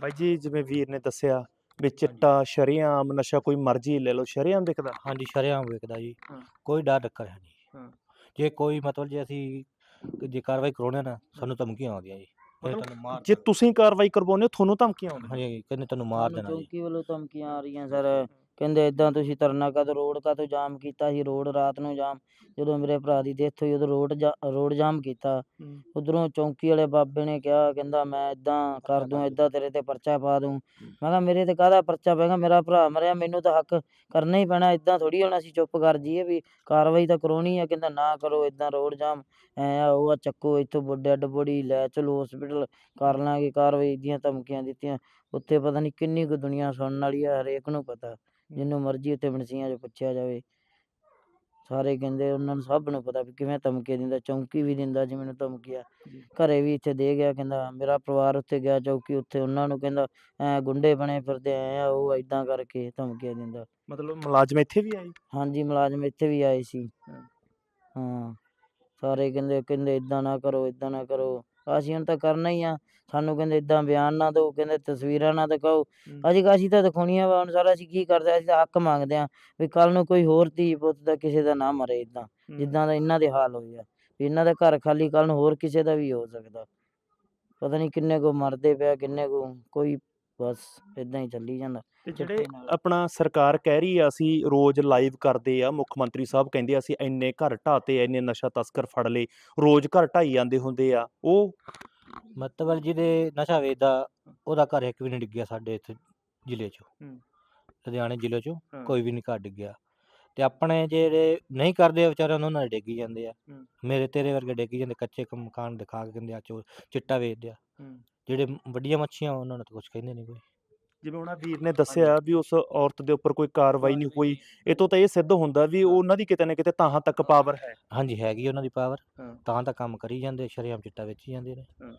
ਬਾਈ ਜੀ ਜਿਵੇਂ ਵੀਰ ਨੇ ਦੱਸਿਆ ਵੀ ਚਿੱਟਾ ਸ਼ਰੇਆਮ ਨਸ਼ਾ ਕੋਈ ਮਰਜ਼ੀ ਲੈ ਲਓ ਸ਼ਰੇਆਮ ਵਿਕਦਾ। ਹਾਂਜੀ ਸ਼ਰੇਆਮ ਵਿਕਦਾ ਜੀ। ਹਾਂ। ਕੋਈ ਡਰ ਡੱਕਰ ਹੈ ਨਹੀਂ। ਹਾਂ। ਜੇ ਕੋਈ ਮਤਲਬ ਜੇ ਅਸੀਂ ਜੇ ਕਾਰਵਾਈ ਕਰਾਉਣੇ ਨਾ ਸਾਨੂੰ ਧਮਕੀਆਂ ਆਉਂਦੀਆਂ ਜੀ। ਕਹਿੰਦੇ ਮਤਲਬ ਤੁਹਾਨੂੰ ਮਾਰ ਜੇ ਦੇਣਾ। ਤੁਸੀਂ ਕਾਰਵਾਈ ਕਰਵਾਉਂਦੇ ਹੋ ਤੁਹਾਨੂੰ ਧਮਕੀਆਂ ਆਉਂਦੀਆਂ। ਹਾਂਜੀ ਕਹਿੰਦੇ ਤੁਹਾਨੂੰ ਮਾਰ ਦੇਣਾ ਜੀ। ਚੌਂਕੀ ਵੱਲੋਂ ਧਮਕੀਆਂ ਆ ਰਹੀਆਂ ਸਰ। ਕਹਿੰਦੇ ਇਦਾਂ ਤੁਸੀਂ ਧਰਨਾ ਕਦੋਂ ਰੋਡ ਕਦੋਂ ਜਾਮ ਕੀਤਾ ਸੀ ਰੋਡ ਰਾਤ ਨੂੰ ਜਾਮ। ਜਦੋਂ ਮੇਰੇ ਭਰਾ ਦੀ ਡੈਥ ਹੋਈ ਉਦੋਂ ਰੋਡ ਰੋਡ ਜਾਮ ਕੀਤਾ। ਹੂੰ। ਉਧਰੋਂ ਚੌਂਕੀ ਵਾਲੇ ਬਾਬੇ ਨੇ ਕਿਹਾ ਕਹਿੰਦਾ ਮੈਂ ਇਦਾਂ ਕਰ ਦੂੰ ਇਦਾਂ ਤੇਰੇ ਤੇ ਪਰਚਾ ਪਾ ਦੂੰ। ਮੈਂ ਕਿਹਾ ਮੇਰੇ ਤੇ ਕਾਹਦਾ ਪਰਚਾ? ਪੈਗਾ ਮੇਰਾ ਭਰਾ ਮਰਿਆ ਮੈਨੂੰ ਤਾਂ ਹੱਕ ਕਰਨਾ ਹੀ ਪੈਣਾ ਇਦਾਂ ਥੋੜੀ ਹੁਣ ਅਸੀਂ ਚੁੱਪ ਕਰ ਜਾਈਏ ਵੀ ਕਾਰਵਾਈ ਤਾਂ ਕਰਾਉਣੀ ਆ ਕਹਿੰਦਾ ਨਾ ਕਰੋ ਇਦਾਂ ਰੋਡ ਜਾਮ। ਐ ਆ ਉਹ ਆ ਚੱਕੋ ਇੱਥੋਂ ਡੈਡ ਬੋਡੀ ਲੈ ਚਲੋ ਹਸਪੀਟਲ ਕਰ ਲਾਂਗੇ ਕਾਰਵਾਈ ਦੀਆਂ ਧਮਕੀਆਂ ਦਿੱਤੀਆਂ। ਉੱਥੇ ਪਤਾ ਨਹੀਂ ਕਿੰਨੀ ਕੁ ਦੁਨੀਆ ਸੁਣਨ ਵਾਲੀ ਆ ਹਰੇਕ ਨੂੰ ਪਤਾ ਜਿਹਨੂੰ ਮਰਜ਼ੀ ਉੱਥੇ ਮਨਸੀਆਂ 'ਚ ਪੁੱਛਿਆ ਜਾਵੇ। ਸਾਰੇ ਕਹਿੰਦੇ ਉਹਨਾਂ ਨੂੰ ਸਭ ਨੂੰ ਪਤਾ ਵੀ ਕਿਵੇਂ ਧਮਕੀ ਦਿੰਦਾ ਚੌਂਕੀ ਵੀ ਦਿੰਦਾ ਜੀ ਮੈਨੂੰ ਧਮਕੀਆਂ। ਘਰੇ ਵੀ ਇੱਥੇ ਦੇ ਗਿਆ ਕਹਿੰਦਾ ਮੇਰਾ ਪਰਿਵਾਰ ਉੱਥੇ ਗਿਆ ਚੌਕੀ ਉੱਥੇ ਉਹਨਾਂ ਨੂੰ ਕਹਿੰਦਾ ਐ ਗੁੰਡੇ ਬਣੇ ਫਿਰਦੇ ਐ ਆ ਉਹ ਐਦਾਂ ਕਰਕੇ ਧਮਕੀਆਂ ਦਿੰਦਾ। ਮਤਲਬ ਮੁਲਾਜ਼ਮ ਇੱਥੇ ਵੀ ਆਏ? ਹਾਂਜੀ ਮੁਲਾਜ਼ਮ ਇੱਥੇ ਵੀ ਆਏ ਸੀ। ਹਾਂ। ਹਾਂ ਸਾਰੇ ਕਹਿੰਦੇ ਕਹਿੰਦੇ ਇਦਾਂ ਨਾ ਕਰੋ ਇਦਾਂ ਨਾ ਕਰੋ। ਅਸੀਂ ਹੁਣ ਤਾਂ ਕਰਨਾ ਹੀ ਆ। ਸਾਨੂੰ ਕਹਿੰਦੇ ਇਦਾਂ ਬਿਆਨ ਨਾ ਦਿਓ ਕਹਿੰਦੇ ਤਸਵੀਰਾਂ ਨਾ ਦਿਖਾਓ। ਹੂੰ। ਅਸੀਂ ਕਿਹਾ ਅਸੀਂ ਤਾਂ ਦਿਖਾਉਣੀਆਂ ਵਾ ਹੁਣ ਸਾਰਾ ਅਸੀਂ ਕੀ ਕਰਦੇ ਅਸੀਂ ਤਾਂ ਹੱਕ ਮੰਗਦੇ ਆ ਵੀ ਕੱਲ ਨੂੰ ਕੋਈ ਹੋਰ ਧੀ ਪੁੱਤ ਦਾ ਕਿਸੇ ਦਾ ਨਾ ਮਰੇ ਇਦਾਂ ਜਿੱਦਾਂ ਦਾ ਇਹਨਾਂ ਦੇ ਹਾਲ ਹੋਏ ਆ। ਵੀ ਇਹਨਾਂ ਦਾ ਘਰ ਖਾਲੀ ਕੱਲ ਨੂੰ ਹੋਰ ਕਿਸੇ ਦਾ ਵੀ ਹੋ ਸਕਦਾ। ਪਤਾ ਨਹੀਂ ਕਿੰਨੇ ਕੋ ਮਰਦੇ ਪਿਆ ਕਿੰਨੇ ਕੋ ਕੋਈ ਬਸ ਇਦਾਂ ਹੀ ਚੱਲੀ ਜਾਂਦਾ। ਤੇ ਜਿਹੜੇ ਨਾਲ। ਆਪਣਾ ਸਰਕਾਰ ਕਹਿ ਰਹੀ ਆ ਅਸੀਂ ਰੋਜ਼ ਲਾਈਵ ਕਰਦੇ ਆ ਮੁੱਖ ਮੰਤਰੀ ਸਾਹਿਬ ਕਹਿੰਦੇ ਆ ਅਸੀਂ ਇੰਨੇ ਘਰ ਢਾਤੇ ਇੰਨੇ ਨਸ਼ਾ ਤਸਕਰ ਫੜ ਲਏ ਰੋਜ਼ ਘਰ ਢਾਈ ਜਾਂਦੇ ਹੁੰਦੇ ਆ ਉਹ ਮਤਲਬ ਜਿਹਦੇ ਨਸ਼ਾ ਵੇਚਦਾ ਉਹਦਾ ਘਰ ਇੱਕ ਵੀ ਨਹੀਂ ਡਿੱਗਿਆ ਸਾਡੇ ਇੱਥੇ ਜ਼ਿਲ੍ਹੇ 'ਚ ਹੂੰ। ਲੁਧਿਆਣੇ ਜ਼ਿਲ੍ਹੇ 'ਚ ਹਾਂ। ਕੋਈ ਵੀ ਨਹੀਂ ਘਰ ਡਿੱਗਿਆ ਤੇ ਆਪਣੇ ਜਿਹੜੇ ਨਹੀਂ ਕਰਦੇ ਵਿਚਾਰਿਆਂ ਨੂੰ ਉਹਨਾਂ ਦੇ ਡਿੱਗੀ ਜਾਂਦੇ ਆ ਹੂੰ। ਮੇਰੇ ਤੇਰੇ ਵਰਗੇ ਡਿੱਗੀ ਜਾਂਦੇ ਕੱਚੇ ਕ- ਮਕਾਨ ਦਿਖਾ ਕੇ ਕਹਿੰਦੇ ਆ ਚੋ ਚਿੱਟਾ ਵੇਚਦੇ ਆ ਹੂੰ। ਜਿਹੜੇ ਵੱਡੀਆਂ ਮੱਛੀਆਂ ਉਹਨਾਂ ਨੂੰ ਤਾਂ ਕੁਝ ਕਹਿੰਦੇ ਨਹੀਂ ਕੋਈ ਜਿਵੇਂ ਉਹਨਾਂ ਵੀਰ ਨੇ ਦੱਸਿਆ ਵੀ ਉਸ ਔਰਤ ਦੇ ਉੱਪਰ ਕੋਈ ਕਾਰਵਾਈ ਨਹੀਂ ਹੋਈ ਇਹ ਤੋਂ ਤਾਂ ਇਹ ਸਿੱਧ ਹੁੰਦਾ ਵੀ ਉਹਨਾਂ ਦੀ ਕਿਤੇ ਨਾ ਕਿਤੇ ਤਾਹਾਂ ਤੱਕ ਪਾਵਰ ਹੈ। ਹਾਂਜੀ ਹੈਗੀ ਉਹਨਾਂ ਦੀ ਪਾਵਰ ਹਾਂ। ਤਾਂ ਤਾਂ ਕੰਮ ਕਰੀ ਜਾਂਦੇ ਸ਼ਰੇਆਮ ਚਿੱਟਾ ਵੇਚੀ ਜਾਂਦੇ ਨੇ। ਹਾਂ।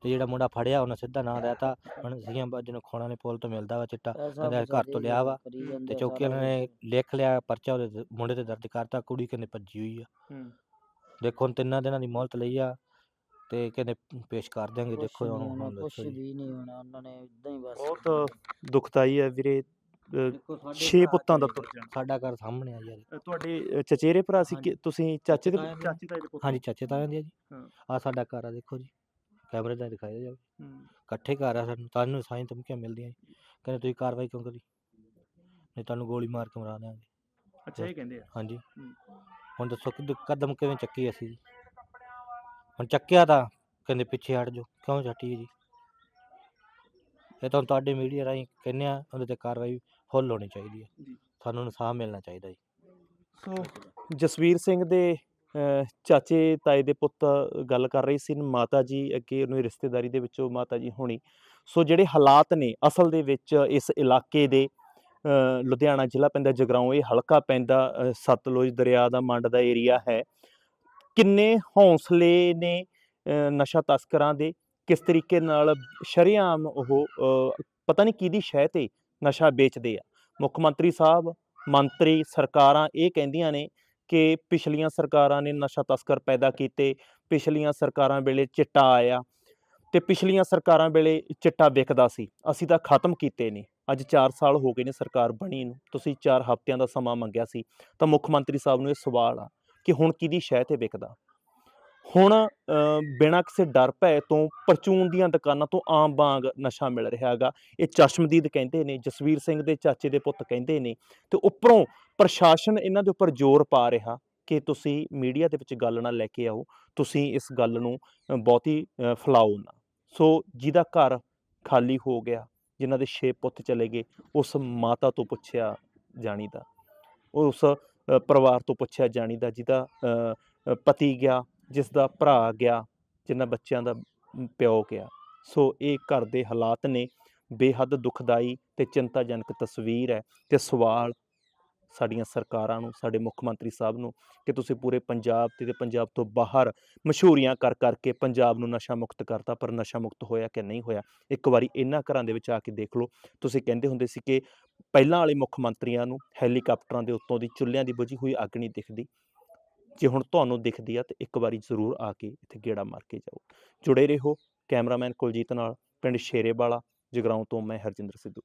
ਤੇ ਜਿਹੜਾ ਮੁੰਡਾ ਫੜਿਆ ਉਹਨੇ ਸਿੱਧਾ ਨਾਂ ਦੇਤਾ। ਹੁਣ ਸੀਆਂ ਬਾਜ ਨੂੰ ਖੋਣਾ ਨੇ ਪੁੱਲ ਤੋਂ ਮਿਲਦਾ ਵਾ ਚਿੱਟਾ। ਬਚਾ ਘਰ ਤੋਂ ਲਿਆ ਵਾ। ਤੇ ਚੌਕੀ ਵਾਲਿਆਂ ਨੇ। ਲਿਖ ਲਿਆ ਪਰਚਾ ਉਹਦੇ ਤੇ- ਮੁੰਡੇ ਤੇ ਦਰਜ ਕਰਤਾ ਕੁੜੀ ਕਹਿੰਦੇ ਭੱਜੀ ਹੋਈ ਆ। ਹੂੰ। ਦੇਖੋ ਹੁਣ ਤਿੰਨਾਂ ਦਿਨਾਂ ਦੀ ਮੌਲਤ ਲਈ ਆ। ਤੇ ਕਹਿੰਦੇ ਪੇਸ਼ ਕਰ ਦਿਆਂਗੇ ਦੇਖੋ ਹੁਣ ਦੱਸੋ ਜੀ ਵੀ ਨਹੀਂ ਹੋਣਾ ਉਹਨਾਂ ਨੇ ਇਦਾਂ ਹੀ ਬਸ ਬਹੁਤ ਦੁਖਦਾਈ ਹੈ ਵੀਰੇ ਦੇਖੋ ਸਾਡੇ ਛੇ ਭਰਾ ਪੁੱਤਾਂ ਦਾ ਤੇ ਤੁਰ ਜਾਣਾ ਸਾਡਾ ਘਰ ਸਾਹਮਣੇ ਆ ਯਾਰ ਅ, ਤੁਹਾਡੇ ਅ, ਚਚੇਰੇ ਭਰਾ ਸੀ ਕਿ। ਤੁਸੀਂ ਚਾਚੇ ਦੇ ਤਾਏ ਦੇ। ਚਾਚੇ ਤਾਏ ਦੇ ਪੁੱਤ ਹਾਂਜੀ ਚਾਚੇ ਤਾਇਆਂ ਦੀ ਆ ਜੀ ਹਾਂ। ਆ ਸਾਡਾ ਘਰ ਆ ਦੇਖੋ ਜੀ ਕੈਮਰੇ ਦਾ ਦਿਖਾਇਆ ਜਾਵੇ ਹੂੰ। ਇਕੱਠੇ ਘਰ ਆ ਸਾਨੂੰ ਤੁਹਾਨੂੰ ਸਾਈਂ ਧਮਕੀਆਂ ਮਿਲਦੀਆਂ ਜੀ ਕਹਿੰਦੇ ਤੁਸੀਂ ਕਾਰਵਾਈ ਕਿਉਂ ਕਰੀ ਨਹੀਂ ਤੁਹਾਨੂੰ ਗੋਲੀ ਮਾਰ ਕੇ ਮਰਾ ਦਿਆਂਗੇ ਅੱਛਾ ਇਹ ਕਹਿੰਦੇ ਆ ਹਾਂਜੀ ਹੂੰ। ਹੁਣ ਦੱਸੋ ਕਿ ਕਦਮ ਕਿਵੇਂ ਚੱਕੀ ਅਸੀਂ ਜੀ? ਹੁਣ ਚੱਕਿਆ ਤਾਂ ਕਹਿੰਦੇ ਪਿੱਛੇ ਹਟ ਜਾਓ। ਕਿਉਂ ਚੱਟੀ ਜੀ? ਇਹ ਤਾਂ ਤੁਹਾਡੇ ਮੀਡੀਆ ਰਾਹੀਂ ਕਹਿੰਦੇ ਆ ਉਹਦੇ ਤੇ ਕਾਰਵਾਈ ਫੁੱਲ ਹੋਣੀ ਚਾਹੀਦੀ ਹੈ। ਸਾਨੂੰ ਇਨਸਾਫ ਮਿਲਣਾ ਚਾਹੀਦਾ ਜੀ। ਸੋ ਜਸਵੀਰ ਸਿੰਘ ਦੇ ਚਾਚੇ ਤਾਏ ਦੇ ਪੁੱਤ ਗੱਲ ਕਰ ਰਹੀ ਸੀ ਮਾਤਾ ਜੀ ਅੱਗੇ ਉਹਨੂੰ ਰਿਸ਼ਤੇਦਾਰੀ ਦੇ ਵਿੱਚੋਂ ਮਾਤਾ ਜੀ ਹੋਣੀ। ਸੋ ਜਿਹੜੇ ਹਾਲਾਤ ਨੇ ਅਸਲ ਦੇ ਵਿੱਚ ਇਸ ਇਲਾਕੇ ਦੇ ਲੁਧਿਆਣਾ ਜ਼ਿਲ੍ਹਾ ਪੈਂਦਾ ਜਗਰਾਉਂ ਇਹ ਹਲਕਾ ਪੈਂਦਾ ਸਤਲੁਜ ਦਰਿਆ ਦਾ ਮੰਡ ਦਾ ਏਰੀਆ ਹੈ। ਕਿੰਨੇ ਹੌਸਲੇ ਨੇ ਨਸ਼ਾ ਤਸਕਰਾਂ ਦੇ, ਕਿਸ ਤਰੀਕੇ ਨਾਲ ਸ਼ਰੇਆਮ ਉਹ ਪਤਾ ਨਹੀਂ ਕਿਹਦੀ ਸ਼ਹਿ ਤੇ ਨਸ਼ਾ ਵੇਚਦੇ ਆ। ਮੁੱਖ ਮੰਤਰੀ ਸਾਹਿਬ, ਮੰਤਰੀ ਸਰਕਾਰਾਂ ਇਹ ਕਹਿੰਦੀਆਂ ਨੇ ਕਿ ਪਿਛਲੀਆਂ ਸਰਕਾਰਾਂ ਨੇ ਨਸ਼ਾ ਤਸਕਰ ਪੈਦਾ ਕੀਤੇ, ਪਿਛਲੀਆਂ ਸਰਕਾਰਾਂ ਵੇਲੇ ਚਿੱਟਾ ਆਇਆ ਤੇ ਪਿਛਲੀਆਂ ਸਰਕਾਰਾਂ ਵੇਲੇ ਚਿੱਟਾ ਵਿਕਦਾ ਸੀ। ਅਸੀਂ ਤਾਂ ਖਤਮ ਕੀਤੇ ਨੇ। ਅੱਜ 4 ਸਾਲ ਹੋ ਗਏ ਨੇ ਸਰਕਾਰ ਬਣੀ ਨੂੰ। ਤੁਸੀਂ 4 ਹਫ਼ਤਿਆਂ ਦਾ ਸਮਾਂ ਮੰਗਿਆ ਸੀ। ਤਾਂ ਮੁੱਖ ਮੰਤਰੀ ਸਾਹਿਬ ਨੂੰ ਇਹ ਸਵਾਲ ਆ ਕਿ ਹੁਣ ਕਿਹਦੀ ਸ਼ਹਿ ਤੇ ਵਿਕਦਾ। ਹੁਣ ਅ, ਬਿਨਾਂ ਕਿਸੇ ਡਰ ਭੈ ਤੋਂ ਪਰਚੂਨ ਦੀਆਂ ਦੁਕਾਨਾਂ ਤੋਂ ਆਮ ਵਾਂਗ ਨਸ਼ਾ ਮਿਲ ਰਿਹਾ ਹੈਗਾ। ਇਹ ਚਸ਼ਮਦੀਦ ਕਹਿੰਦੇ ਨੇ ਜਸਵੀਰ ਸਿੰਘ ਦੇ ਚਾਚੇ ਦੇ ਪੁੱਤ ਕਹਿੰਦੇ ਨੇ। ਤੇ ਉੱਪਰੋਂ ਪ੍ਰਸ਼ਾਸਨ ਇਹਨਾਂ ਦੇ ਉੱਪਰ ਜ਼ੋਰ ਪਾ ਰਿਹਾ ਕਿ ਤੁਸੀਂ ਮੀਡੀਆ ਦੇ ਵਿੱਚ ਗੱਲ ਨਾ ਲੈ ਕੇ ਆਓ। ਤੁਸੀਂ ਇਸ ਗੱਲ ਨੂੰ ਅ, ਬਹੁਤੀ ਅ, ਫੈਲਾਓ ਨਾ। ਸੋ ਜਿਹਦਾ ਘਰ ਖਾਲੀ ਹੋ ਗਿਆ ਜਿਨ੍ਹਾਂ ਦੇ ਛੇ ਪੁੱਤ ਚਲੇ ਗਏ ਉਸ ਮਾਤਾ ਤੋਂ ਪੁੱਛਿਆ ਜਾਣੀ ਜਾਣੀਦਾ ਉਸ ਪਰਿਵਾਰ ਤੋਂ ਪੁੱਛਿਆ ਜਾਣੀਦਾ ਜਿਹਦਾ ਪਤੀ ਗਿਆ ਜਿਸ ਦਾ ਭਰਾ ਗਿਆ ਜਿਨ੍ਹਾਂ ਬੱਚਿਆਂ ਦਾ ਪਿਓ ਗਿਆ। ਸੋ ਇਹ ਘਰ ਦੇ ਹਾਲਾਤ ਨੇ। ਬੇਹੱਦ ਦੁਖਦਾਈ ਤੇ ਚਿੰਤਾਜਨਕ ਤਸਵੀਰ ਹੈ ਤੇ ਸਵਾਲ ਸਾਡੀਆਂ ਸਰਕਾਰਾਂ ਨੂੰ, ਸਾਡੇ ਮੁੱਖ ਮੰਤਰੀ ਸਾਹਿਬ ਨੂੰ ਕਿ ਤੁਸੀਂ ਪੂਰੇ ਪੰਜਾਬ ਤੇ ਤੇ ਪੰਜਾਬ ਤੋਂ ਬਾਹਰ ਮਸ਼ਹੂਰੀਆਂ ਕਰ ਕਰਕੇ ਪੰਜਾਬ ਨੂੰ ਨਸ਼ਾ ਮੁਕਤ ਕਰਤਾ, ਪਰ ਨਸ਼ਾ ਮੁਕਤ ਹੋਇਆ ਕਿ ਨਹੀਂ ਹੋਇਆ? ਇੱਕ ਵਾਰੀ ਇਹਨਾਂ ਘਰਾਂ ਦੇ ਵਿੱਚ ਆ ਕੇ ਦੇਖ ਲਓ। ਤੁਸੀਂ ਕਹਿੰਦੇ ਹੁੰਦੇ ਸੀ ਕਿ ਪਹਿਲਾਂ ਵਾਲੇ ਮੁੱਖ ਮੰਤਰੀਆਂ ਨੂੰ ਹੈਲੀਕਾਪਟਰਾਂ ਦੇ ਉੱਤੋਂ ਦੀ ਚੁੱਲ੍ਹਿਆਂ ਦੀ ਬੁਝੀ ਹੋਈ ਅੱਗ ਨਹੀਂ ਦਿਖਦੀ। ਜੇ ਹੁਣ ਤੁਹਾਨੂੰ ਦਿਖਦੀ ਆ ਤੇ ਇੱਕ ਵਾਰੀ ਜ਼ਰੂਰ ਆ ਕੇ ਇੱਥੇ ਗੇੜਾ ਮਾਰ ਕੇ ਜਾਓ। ਜੁੜੇ ਰਹੋ ਕੈਮਰਾਮੈਨ ਕੁਲਜੀਤ ਨਾਲ, ਪਿੰਡ ਸ਼ੇਰੇਵਾਲਾ, ਜਗਰਾਉਂ ਤੋਂ ਮੈਂ ਹਰਜਿੰਦਰ ਸਿੱਧੂ।